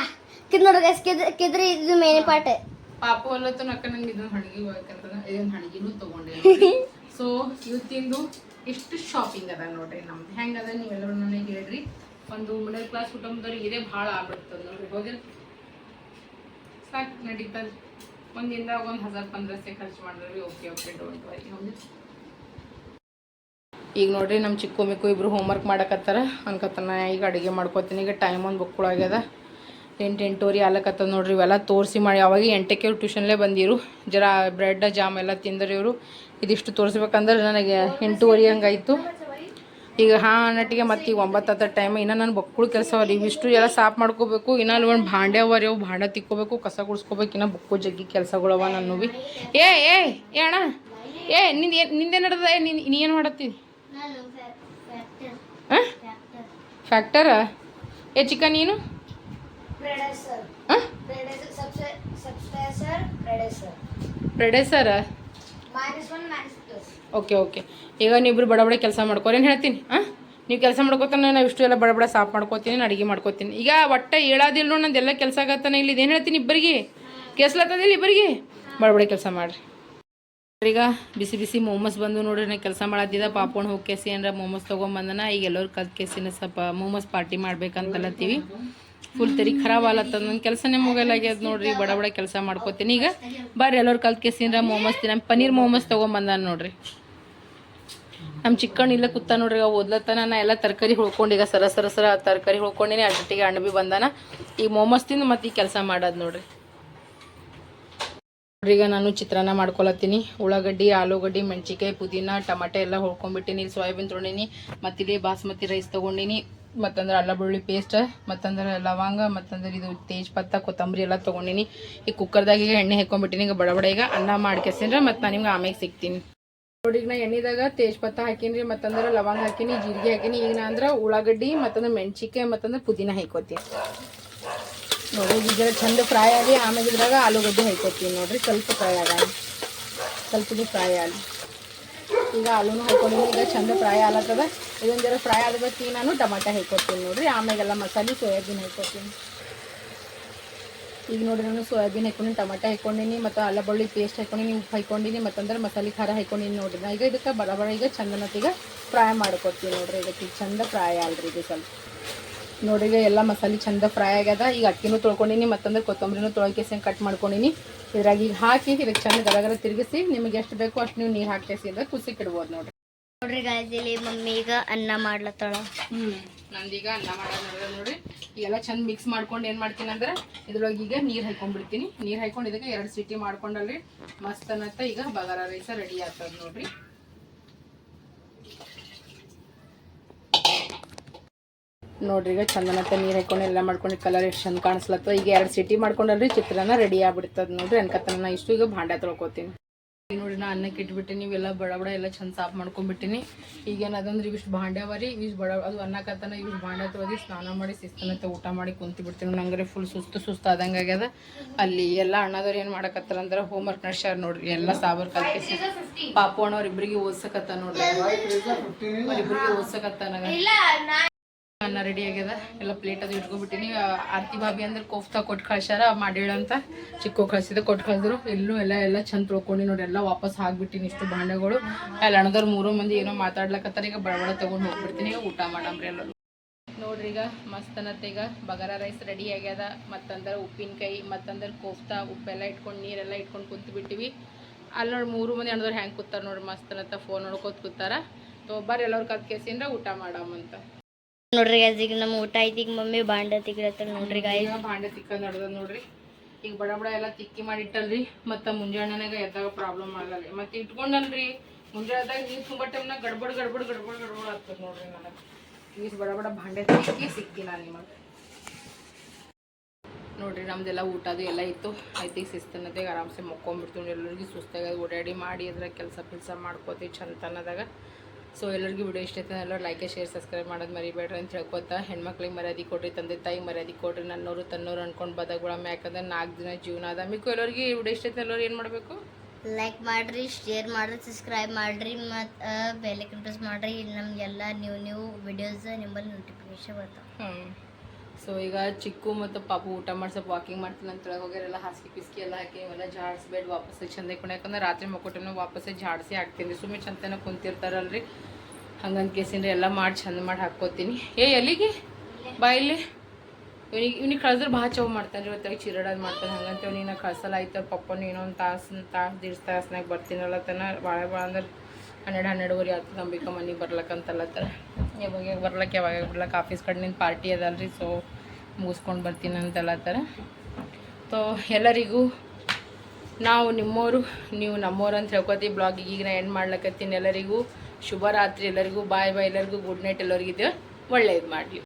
ಕಿದ್ ನೋಡಕ್ಕೆ ಕಿದ್ ಕಿದ್ರಿ ಇದು ಮೇನ್ ಪಾಠ ಪಾಪು ಅಲ್ಲತ್ತು ನಕ್ಕ ನಂಗೆ ಇದೊಂದು ಹಣಿಗೆ ಹೋಗಕ್ಕಂತ ಇದೊಂದು ಹಣಿಗೆನೂ ತಗೊಂಡೆ. ಸೊ ಇವತ್ತಿಂದು ಎಷ್ಟು ಶಾಪಿಂಗ್ ಅದ ನೋಡ್ರಿ ನಮ್ದು. ಹೆಂಗದ ನೀವೆಲ್ಲರೂ ನನಗೆ ಹೇಳ್ರಿ. ಒಂದು ಮಿಡಲ್ ಕ್ಲಾಸ್ ಕುಟುಂಬದವ್ರಿಗೆ ಇದೇ ಭಾಳ ಆಗ್ಬಿಡ್ತದ ನೋಡ್ರಿ ಹೋಗಿಲ್ಲ ಸಾಕು, ನಡೀತದ. ಒಂದಿಂದ ಒಂದು ಹಜಾರ್ ಪಂದ್ರಸೆ ಖರ್ಚು ಮಾಡಿದ್ರಿ ಓಕೆ ಓಕೆ ಡೋಂಟ್ ವರಿ ಹೌದು. ಈಗ ನೋಡ್ರಿ ನಮ್ಮ ಚಿಕ್ಕು ಮಿಕ್ಕು ಇಬ್ರು ಹೋಮ್ವರ್ಕ್ ಮಾಡಕತ್ತಾರ. ಅನ್ಕತ್ತಾನ, ಈಗ ಅಡುಗೆ ಮಾಡ್ಕೊತೀನಿ. ಈಗ ಟೈಮ್ ಒಂದು ಬುಕ್ಕುಳಾಗ್ಯದ ಎಂಟು ಎಂಟೂವರೆ ಆಲಕತ್ತದ ನೋಡ್ರಿ, ಇವೆಲ್ಲ ತೋರಿಸಿ ಮಾಡಿ. ಅವಾಗ ಎಂಟಕ್ಕೆ ಟ್ಯೂಷನ್ಲೇ ಬಂದಿರು. ಜರಾ ಬ್ರೆಡ್ ಜಾಮ್ ಎಲ್ಲ ತಿಂದರು ಇವರು. ಇದಿಷ್ಟು ತೋರಿಸ್ಬೇಕಂದ್ರೆ ನನಗೆ ಎಂಟೂವರೆ ಹಂಗಾಯ್ತು. ಈಗ ಹಾಂ ಅನ್ನಟ್ಟಿಗೆ ಮತ್ತೆ ಈಗ ಒಂಬತ್ತು ಹತ್ತು ಟೈಮ್ ಇನ್ನೂ ನನ್ನ ಬಕ್ಕುಳ ಕೆಲಸ ಅವ್ರಿ ಇವಿಷ್ಟು ಎಲ್ಲ ಸಾಫ್ ಮಾಡ್ಕೋಬೇಕು. ಇನ್ನು ಅಲ್ಲಿ ಒಂದು ಭಾಂಡೆ ಅವರಿ ಅವು ಭಾಂಡೆ ತಿಕ್ಕೋಬೇಕು ಕಸ ಗುಡಿಸ್ಕೋಬೇಕು. ಇನ್ನೂ ಬಕ್ಕು ಜಗ್ಗಿ ಕೆಲಸಗಳವ ನನ್ನ ಬಿ ಏ ಏ ಏ ಅಣ್ಣ. ಏ ನಿಂದು ಏನು ನಿಂದೇನು ನಡ್ದದ? ಏ ನಿನ್ ನೀ ಏನು ಮಾಡತ್ತಿ? ಹಾಂ? ಫ್ಯಾಕ್ಟರ ಏ ಚಿಕ್ಕ ನೀನು? ಪ್ರೆಡೆಸರ್ ಓಕೆ ಓಕೆ. ಈಗ ನೀವಿಬ್ರು ಬಡ ಬಡ ಕೆಲಸ ಮಾಡ್ಕೋರಿ, ಏನು ಹೇಳ್ತೀನಿ? ಹಾಂ ನೀವು ಕೆಲಸ ಮಾಡ್ಕೋತಾನೆ, ನಾವು ಇಷ್ಟು ಎಲ್ಲ ಬಡ ಸಾಫ್ ಮಾಡ್ಕೋತೀನಿ, ನಾನು ಅಡುಗೆ ಮಾಡ್ಕೋತೀನಿ. ಈಗ ಒಟ್ಟ ಹೇಳೋದಿಲ್ಲ ನೋಡಿ ಎಲ್ಲ ಕೆಲಸ ಆಗತ್ತಾನೆ ಇಲ್ಲಿ. ಇದೇನು ಹೇಳ್ತೀನಿ ಇಬ್ಬರಿಗೆ? ಕೆಸ್ಲತ್ತದಿಲ್ಲ ಇಬ್ಬರಿಗೆ? ಬಡಬಡ ಬಡ ಕೆಲಸ ಮಾಡಿರಿ. ಈಗ ಬಿಸಿ ಬಿಸಿ ಮೋಮೋಸ್ ಬಂದು ನೋಡ್ರಿ ನಾನು ಕೆಲಸ ಮಾಡತ್ತಿದ್ದ ಪಾಪಣ್ಣ ಹೋಗಿ ಕೇಸಿ ಏನಾರ ಮೋಮೋಸ್ ತೊಗೊಂಬಂದನ, ಈಗ ಎಲ್ಲರೂ ಕದ್ ಕೇಸಿನ ಸ್ವಲ್ಪ ಮೋಮೋಸ್ ಪಾರ್ಟಿ ಮಾಡ್ಬೇಕಂತಲತ್ತೀವಿ ಫುಲ್ ತೆರಿ ಖರಾಬ್ ಆಲತ್ತ ನನ್ನ ಕೆಲಸನೇ ಮುಗಲಾಗ್ಯದ ನೋಡ್ರಿ, ಬಡ ಬಡ ಕೆಲಸ ಮಾಡ್ಕೋತೀನಿ. ಈಗ ಬರ್ರಿ ಎಲ್ಲರೂ ಕಲ್ತ್ ಕೇಸಿನ ಮೋಮೋಸ್ ತಿನ್ನ, ಪನ್ನೀರ್ ಮೋಮೋಸ್ ತೊಗೊಂಬಂದಾನ ನೋಡ್ರಿ. ನಮ್ಮ ಚಿಕ್ಕಣ್ಣ ಇಲ್ಲ ಕೂತ ನೋಡ್ರಿ ಈಗ ಓದ್ಲತ್ತನ, ನಾ ಎಲ್ಲ ತರಕಾರಿ ಹುಳ್ಕೊಂಡು ಈಗ ಸರ ಸರ ಸರ ತರಕಾರಿ ಹುಳ್ಕೊಂಡಿನಿ ಅಡ್ಡಿಗೆ ಅಣ್ಣ ಬಿ ಬಂದಾನ. ಈಗ ಮೋಮೋಸ್ ತಿಂದು ಮತ್ತೆ ಈ ಕೆಲಸ ಮಾಡೋದು ನೋಡ್ರಿ. ನೋಡ್ರಿ, ಈಗ ನಾನು ಚಿತ್ರಾನ್ನ ಮಾಡ್ಕೊಳತ್ತೀನಿ. ಉಳ್ಳಾಗಡ್ಡಿ, ಆಲೂಗಡ್ಡಿ ಮೆಣಸಿಕಾಯಿ ಪುದೀನ, ಟಮಾಟೆ ಎಲ್ಲ ಹುಳ್ಕೊಂಡ್ಬಿಟ್ಟಿನಿ, ಇಲ್ಲಿ ಸೋಯಾಬೀನ್ ತೊಗೊಂಡಿನಿ ಮತ್ತಿಲ್ಲಿ ಬಾಸ್ಮತಿ ರೈಸ್ ತೊಗೊಂಡಿನಿ, ಮತ್ತಂದ್ರೆ ಅಲ್ಲ ಬೆಳ್ಳುಳ್ಳಿ ಪೇಸ್ಟ್ ಮತ್ತಂದ್ರೆ ಲವಂಗ, ಮತ್ತಂದ್ರೆ ಇದು ತೇಜ್ಪತ್ತ, ಕೊತ್ತಂಬರಿ ಎಲ್ಲ ತೊಗೊಂಡಿನಿ. ಈ ಕುಕ್ಕರ್ದಾಗ ಈಗ ಎಣ್ಣೆ ಹಾಕೊಂಡ್ಬಿಟ್ಟಿನಿ, ಈಗ ಬಡ ಬಡ ಈಗ ಅನ್ನ ಮಾಡ್ಕೆಸಿಂದ್ರೆ ಮತ್ತು ನಾನು ನಿಮ್ಗೆ ಆಮೇಲೆ ಸಿಗ್ತೀನಿ. ನೋಡಿ, ಈಗ ನಾ ಎಣ್ಣೆದಾಗ ತೇಜ್ಪತ್ತ ಹಾಕಿನ್ರಿ, ಮತ್ತಂದ್ರೆ ಲವಂಗ ಹಾಕಿನಿ, ಜೀರಿಗೆ ಹಾಕಿನಿ. ಈಗ ನಾ ಅಂದ್ರೆ ಉಳ್ಳಾಗಡ್ಡಿ, ಮತ್ತಂದ್ರೆ ಮೆಣಸಿಕಾಯಿ ಮತ್ತಂದ್ರೆ ಪುದೀನ ಹಾಕೋತೀನಿ. ನೋಡಿ, ಈಗ ಚಂದ ಫ್ರೈ ಆಗಿ, ಆಮೇಲೆ ಇದ್ರಾಗ ಆಲೂಗಡ್ಡೆ ಹಾಕೋತೀನಿ. ನೋಡ್ರಿ, ಸ್ವಲ್ಪ ಫ್ರೈ ಆಗ ಸ್ವಲ್ಪ ಫ್ರೈ ಆಗಲಿ ಈಗ ಆಲೂನು ಹಾಕೊಂಡಿನಿ, ಈಗ ಚಂದ ಫ್ರೈ ಆಲತ್ತದ ಇದೊಂದು ಜರ ಫ್ರೈ ಈಗ ನಾನು ಟಮಾಟ ಹಾಕೋತೀನಿ, ನೋಡ್ರಿ. ಆಮೇಲೆಲ್ಲ ಮಸಾಲೆ, ಸೋಯಾಬೀನ್ ಹಾಕೋತೀನಿ. ಈಗ ನೋಡಿ ನಾನು ಸೋಯಾಬೀನ್ ಹಾಕೊಂಡಿನಿ ಟೊಮೆಟೊ ಹಾಕೊಂಡಿನಿ ಮತ್ತು ಅಲ್ಲ ಬಳ್ಳಿ ಪೇಸ್ಟ್ ಹಾಕೊಂಡಿನಿ ಉಪ್ಪು ಹಾಕೊಂಡಿನಿ ಮತ್ತಂದ್ರೆ ಮಸಾಲೆ ಖಾರ ಹಾಕೊಂಡಿನಿ ನೋಡ್ರಿ. ನಾ ಈಗ ಇದಕ್ಕೆ ಬಡ ಬಡ ಈಗ ಚಂದನತ್ತೀಗ ಫ್ರೈ ಮಾಡ್ಕೊತೀವಿ ನೋಡ್ರಿ. ಇದಕ್ಕೆ ಈಗ ಚಂದ ಫ್ರೈ ಆಗಲಿ ಇದು ಸ್ವಲ್ಪ. ನೋಡ್ರಿ ಎಲ್ಲ ಮಸಾಲೆ ಚಂದ ಫ್ರೈ ಆಗ್ಯದ. ಈಗ ಅಕ್ಕಿನೂ ತೊಳ್ಕೊಂಡಿನಿ, ಮತ್ತಂದ್ರೆ ಕೊತ್ತಂಬರಿನೂ ತೊಳ್ಕೇಸಿ ಕಟ್ ಮಾಡ್ಕೊಂಡಿನಿ. ಇದ್ರಾಗ ಈಗ ಹಾಕಿ ಇದಕ್ಕೆ ಚಂದ ಗರಗರ ತಿರುಗಿಸಿ ನಿಮಗೆ ಎಷ್ಟು ಬೇಕೋ ಅಷ್ಟು ನೀವು ನೀರು ಹಾಕೇಸಿ ಅಂದ್ರೆ ಕುಸಿಕ್ಕಿಡ್ಬೋದು ನೋಡ್ರಿ. ನೋಡ್ರಿ ಗಾಯ್ಸ್ ಇಲ್ಲಿ ಮಮ್ಮಿ ಈಗ ಅನ್ನ ಮಾಡ್ಲತ್ತಾಳ. ಹ್ಮ್ ನಂದೀಗ ಅನ್ನ ನೋಡಿದ್ರೆ ನೋಡ್ರಿ. ಈಗೆಲ್ಲ ಚಂದ ಮಿಕ್ಸ್ ಮಾಡ್ಕೊಂಡು ಏನು ಮಾಡ್ತೀನಿ ಅಂದ್ರೆ, ಇದ್ರೊಳಗೆ ಈಗ ನೀರು ಹಾಕೊಂಡ್ಬಿಡ್ತೀನಿ. ನೀರು ಹಾಕೊಂಡು ಇದಕ್ಕೆ ಎರಡು ಸಿಟಿ ಮಾಡ್ಕೊಂಡಲ್ರಿ. ಮಸ್ತ್ ಅನ್ನತ್ತ. ಈಗ ಬಗಾರ ರೈಸ ರೆಡಿ ಆಗ್ತದ ನೋಡ್ರಿ. ನೋಡ್ರಿ, ಈಗ ಚಂದನತ್ತ ನೀರು ಹಾಕೊಂಡು ಎಲ್ಲ ಮಾಡ್ಕೊಂಡು ಕಲರ್ ಎಷ್ಟು ಚಂದ ಕಾಣಿಸ್ಲತ್ತ. ಈಗ ಎರಡು ಸಿಟಿ ಮಾಡ್ಕೊಂಡಲ್ರಿ ಚಿತ್ರಾನ್ನ ರೆಡಿ ಆಗ್ಬಿಡ್ತದ ನೋಡ್ರಿ. ಅನ್ಕತ್ತನ ಇಷ್ಟು ಈಗ ಭಾಂಡ ತೊಳ್ಕೊತೀನಿ. ನೋಡಿ ನಾ ಅನ್ನಕ್ಕೆ ಇಟ್ಬಿಟ್ಟಿನಿ ಇವೆಲ್ಲ ಬಡ ಬಡ ಎಲ್ಲ ಚಂದ ಸಾಫ್ ಮಾಡ್ಕೊಂಡ್ಬಿಟ್ಟಿನಿ ಈಗ ಅದೊಂದ್ರೆ ಇವಿಷ್ಟು ಭಾಂಡೆ ಅವರಿ ಇವಿಷ್ಟು ಬಡ ಅದು ಅನ್ನಕತ್ತನ ಇವಿಷ್ಟು ಭಾಂಡೆ ತೊಗೊದಿ ಸ್ನಾನ ಮಾಡಿ ಶಿಸ್ತನತ್ತೆ ಊಟ ಮಾಡಿ ಕುಂತಿ ಬಿಡ್ತೀನಿ ನಂಗರೆ ಫುಲ್ ಸುಸ್ತು ಸುಸ್ತು ಆದಂಗೆ ಆಗ್ಯದ ಅಲ್ಲಿ ಎಲ್ಲ ಅಣ್ಣದವ್ರು ಏನು ಮಾಡಕತ್ತಾರ ಅಂದ್ರೆ ಹೋಮ್ವರ್ಕ್ ನಡ್ಸ್ಯಾರ ನೋಡ್ರಿ ಎಲ್ಲ ಸಾಬರ್ ಕಲ್ಪಿಸಿ ಪಾಪು ಅಣ್ಣವ್ರ ಇಬ್ಬರಿಗೆ ಓದ್ಸಕತ್ತ ನೋಡ್ರಿ ಓದ್ಸಕತ್ತಾನ ಅನ್ನ ರೆಡಿ ಆಗ್ಯದ. ಎಲ್ಲ ಪ್ಲೇಟ್ ಅದು ಇಟ್ಕೊಬಿಟ್ಟಿನಿ ಆ, ಆರ್ತಿ ಬಾಬಿ ಅಂದ್ರೆ ಕೋಫ್ತಾ ಕೊಟ್ಟು ಕಳ್ಸ್ಯಾರ ಅಂತ ಚಿಕ್ಕ ಕಳ್ಸಿದ ಕೊಟ್ಟು ಕಳ್ಸಿದ್ರು. ಎಲ್ಲೂ ಎಲ್ಲ ಎಲ್ಲ ಚಂದ ತೊಳ್ಕೊಂಡು ನೋಡಿ ಎಲ್ಲ ವಾಪಸ್ ಹಾಕ್ಬಿಟ್ಟಿನಿ ಇಷ್ಟು ಬಾಂಡೆಗಳು. ಅಲ್ಲಿ ಅಣ್ಣದವ್ರು ಮೂರು ಮಂದಿ ಏನೋ ಮಾತಾಡ್ಲಕತ್ತಾರ ಈಗ ಬಡಬಡ ತೊಗೊಂಡು ಹೋಗ್ಬಿಡ್ತೀನಿ ಈಗ ಊಟ ಮಾಡಮ್ರಿ ಎಲ್ಲರೂ. ನೋಡ್ರಿ ಈಗ ಮಸ್ತ್ ಅನ್ನತ್ತೆ ಈಗ. ಬಗಾರ ರೈಸ್ ರೆಡಿ ಆಗ್ಯದ. ಮತ್ತಂದ್ರೆ ಉಪ್ಪಿನಕಾಯಿ ಮತ್ತಂದ್ರೆ ಕೋಫ್ತಾ ಉಪ್ಪೆಲ್ಲ ಇಟ್ಕೊಂಡು ನೀರೆಲ್ಲ ಇಟ್ಕೊಂಡು ಕೂತು ಬಿಟ್ಟಿವಿ ಅಲ್ಲಿ ನೋಡಿ ಮೂರು ಮಂದಿ ಅಣ್ಣದವ್ರು ಹೆಂಗೆ ಕೂತಾರ ನೋಡ್ರಿ ಮಸ್ತ್ ಅನ್ನತ್ತ ಫೋನ್ ನೋಡ್ಕೊತ ಕೂತಾರ. ತೊಬ್ಬಾರ ಎಲ್ಲರೂ ಕತ್ ಕೇಸಿಂದ ಊಟ ಮಾಡಮ್ಮಂತ ನೋಡ್ರಿ ಗಾಯ್ಸ್ ಈಗ ನಮ್ಮ ಊಟ ಐತಿ ಈಗ ಮಮ್ಮಿ ಬಾಂಡೆ ತಿಕ್ಕಿರತ್ತ ನೋಡ್ರಿ ಗಾಯ ಈಗ ಭಾಂಡೆ ತಿಕ್ಕ ನಡ್ದ ನೋಡ್ರಿ. ಈಗ ಬಡ ಬಡ ಎಲ್ಲ ತಿಕ್ಕಿ ಮಾಡಿಟ್ಟಲ್ರಿ ಮತ್ತ ಮುಂಜಾನೆನಾಗ ಎದ್ದಾಗ ಪ್ರಾಬ್ಲಮ್ ಆಗಲ್ಲ ಮತ್ತೆ ಇಟ್ಕೊಂಡಲ್ರಿ ಮುಂಜಾನೆದಾಗ ನೀರು ತುಂಬ ಟೈಮ್ನಾಗ ಗಡ್ಬಡ್ ಗಡ್ಬಡ್ ಗಡ್ಬಡ್ ಗಡ್ಬಡ್ ಆಗ್ತದೆ ನೋಡ್ರಿ ನನಗೆ. ಈಗ ಬಡ ಬಡ ಭಾಂಡೆ ತಿಕ್ಕಿ ಸಿಕ್ಕಿ ನಾನು ನಿಮಗೆ. ನೋಡ್ರಿ ನಮ್ದೆಲ್ಲ ಊಟದು ಎಲ್ಲ ಇತ್ತು. ಈಗ ಶಿಸ್ತನದಾಗ ಆರಾಮ್ಸೆ ಮಕ್ಕೊಂಬಿಡ್ತೀವಿ. ಎಲ್ಲರಿಗೂ ಸುಸ್ತಾಗ ಓಡಾಡಿ ಮಾಡಿ ಅದ್ರ ಕೆಲಸ ಪಿಲ್ಸ ಮಾಡ್ಕೋತೀವಿ ಚಂತನದಾಗ ಸೊ ಎಲ್ಲರಿಗೂ ವಿಡಿಯೋ ಇಷ್ಟ ಆಯ್ತು ಎಲ್ಲರೂ ಲೈಕ್ ಶೇರ್ ಸಬ್ಸ್ಕ್ರೈಬ್ ಮಾಡೋದು ಮರಿಬೇಡ್ರಿ ಅಂತ ಹೇಳ್ಕೊತಾ ಹೆಣ್ಮಕ್ಳಿಗೆ ಮರ್ಯಾದೆ ಕೊಡ್ರಿ ತಂದೆ ತಾಯಿ ಮರ್ಯಾದೆ ಕೊಡ್ರಿ ನನ್ನವರು ತನ್ನೋರು ಅನ್ಕೊಂಡು ಬದಗುಳಮ್ಮ ಯಾಕಂದ್ರೆ ನಾಲ್ಕು ದಿನ ಜೀವನ ಅದ ಮಿಕ್ಕು ಎಲ್ಲರಿಗೆ ವಿಡಿಯೋ ಇಷ್ಟ ಆಯ್ತು ಎಲ್ಲರೂ ಏನು ಮಾಡಬೇಕು? ಲೈಕ್ ಮಾಡಿರಿ ಶೇರ್ ಮಾಡಿರಿ ಸಬ್ಸ್ಕ್ರೈಬ್ ಮಾಡಿರಿ ಮತ್ತು ಬೆಲೆ ಪ್ರೆಸ್ ಮಾಡಿರಿ. ಇಲ್ಲಿ ನಮಗೆಲ್ಲ ನ್ಯೂ ನ್ಯೂ ವಿಡಿಯೋಸ್ ನಿಮ್ಮಲ್ಲಿ ನೋಟಿಫಿಕೇಶನ್ ಬರ್ತಾವೆ. ಹ್ಞೂ ಸೊ ಈಗ ಚಿಕ್ಕು ಮತ್ತು ಪಾಪು ಊಟ ಮಾಡಿ ಸ್ವಲ್ಪ ವಾಕಿಂಗ್ ಮಾಡ್ತೀನಿ ಅಂತ ಹೋಗ್ಯಾರೆಲ್ಲ ಹಾಸಿಗೆ ಪಿಸ್ಕಿ ಎಲ್ಲ ಹಾಕಿ ಇವೆಲ್ಲ ಜಾಡಿಸ್ಬೇಡ ವಾಪಸ್ ಚಂದ ಇಟ್ಕೊಂಡು. ಯಾಕಂದ್ರೆ ರಾತ್ರಿ ಮಕ್ಕೊಟ್ಟನು ವಾಪಸ್ಸೇ ಜಾಡಿಸಿ ಹಾಕ್ತೀನಿ. ಸುಮ್ಮನೆ ಚಂದನ ಕುಂತಿರ್ತಾರಲ್ರಿ. ಹಂಗಂತ ಕೇಸಿಂದ್ರೆ ಎಲ್ಲ ಮಾಡಿ ಚಂದ ಮಾಡಿ ಹಾಕ್ಕೋತೀನಿ. ಏ, ಎಲ್ಲಿಗೆ? ಬಾ ಇಲ್ಲಿ. ಇವ್ನಿಗೆ ಇವ್ನಿಗೆ ಕಳ್ಸಿದ್ರೆ ಭಾಳ ಚೌ ಮಾಡ್ತಾನೆ ರೀ ಇವತ್ತಾಗ ಚಿರಡೋದು ಮಾಡ್ತಾನೆ. ಹಂಗಂತ ಇವ್ನಿಗೆ ನಾ ಕಳ್ಸಲ್ಲ. ಆಯ್ತು ಪಪ್ಪನು ಇನ್ನೊಂದು ತಾಸು ತಾಸು ದೀಡ್ ತಾಸ್ನಾಗ ಬರ್ತೀನಲ್ಲ ತನ. ಭಾಳ ಭಾಳ ಅಂದ್ರೆ ಹನ್ನೆರಡು ಹನ್ನೆರಡುವರೆ ಆಗ್ತದೆ ಅಂಬಿಕಾ ಮನೆಗೆ ಬರ್ಲಕ್ಕಂತಲ್ಲತ್ತಾರ ಯಾವಾಗ ಬರ್ಲಕ್ಕೆ ಯಾವಾಗ ಬರ್ಲಕ್ಕೆ ಆಫೀಸ್ ಕಡೆಯಿಂದ ಪಾರ್ಟಿ ಅದಲ್ರಿ ಸೊ ಮುಗಿಸ್ಕೊಂಡು ಬರ್ತೀನಿ ಅಂತಲ್ಲತ್ತಾರ ಸೊ ಎಲ್ಲರಿಗೂ ನಾವು ನಿಮ್ಮೋರು, ನೀವು ನಮ್ಮೋರು ಅಂತ ಹೇಳ್ಕೊತೀವಿ ಬ್ಲಾಗ್ ಈಗ ನಾ ಎಂಡ್ ಮಾಡ್ಲಕ್ಕತ್ತೀನಿ ಎಲ್ಲರಿಗೂ. ಶುಭರಾತ್ರಿ ಎಲ್ಲರಿಗೂ ಬಾಯ್ ಬಾಯ್ ಎಲ್ಲರಿಗೂ ಗುಡ್ ನೈಟ್ ಎಲ್ಲರಿಗಿದ್ದೇವೆ ಒಳ್ಳೆಯದು ಮಾಡಲಿ.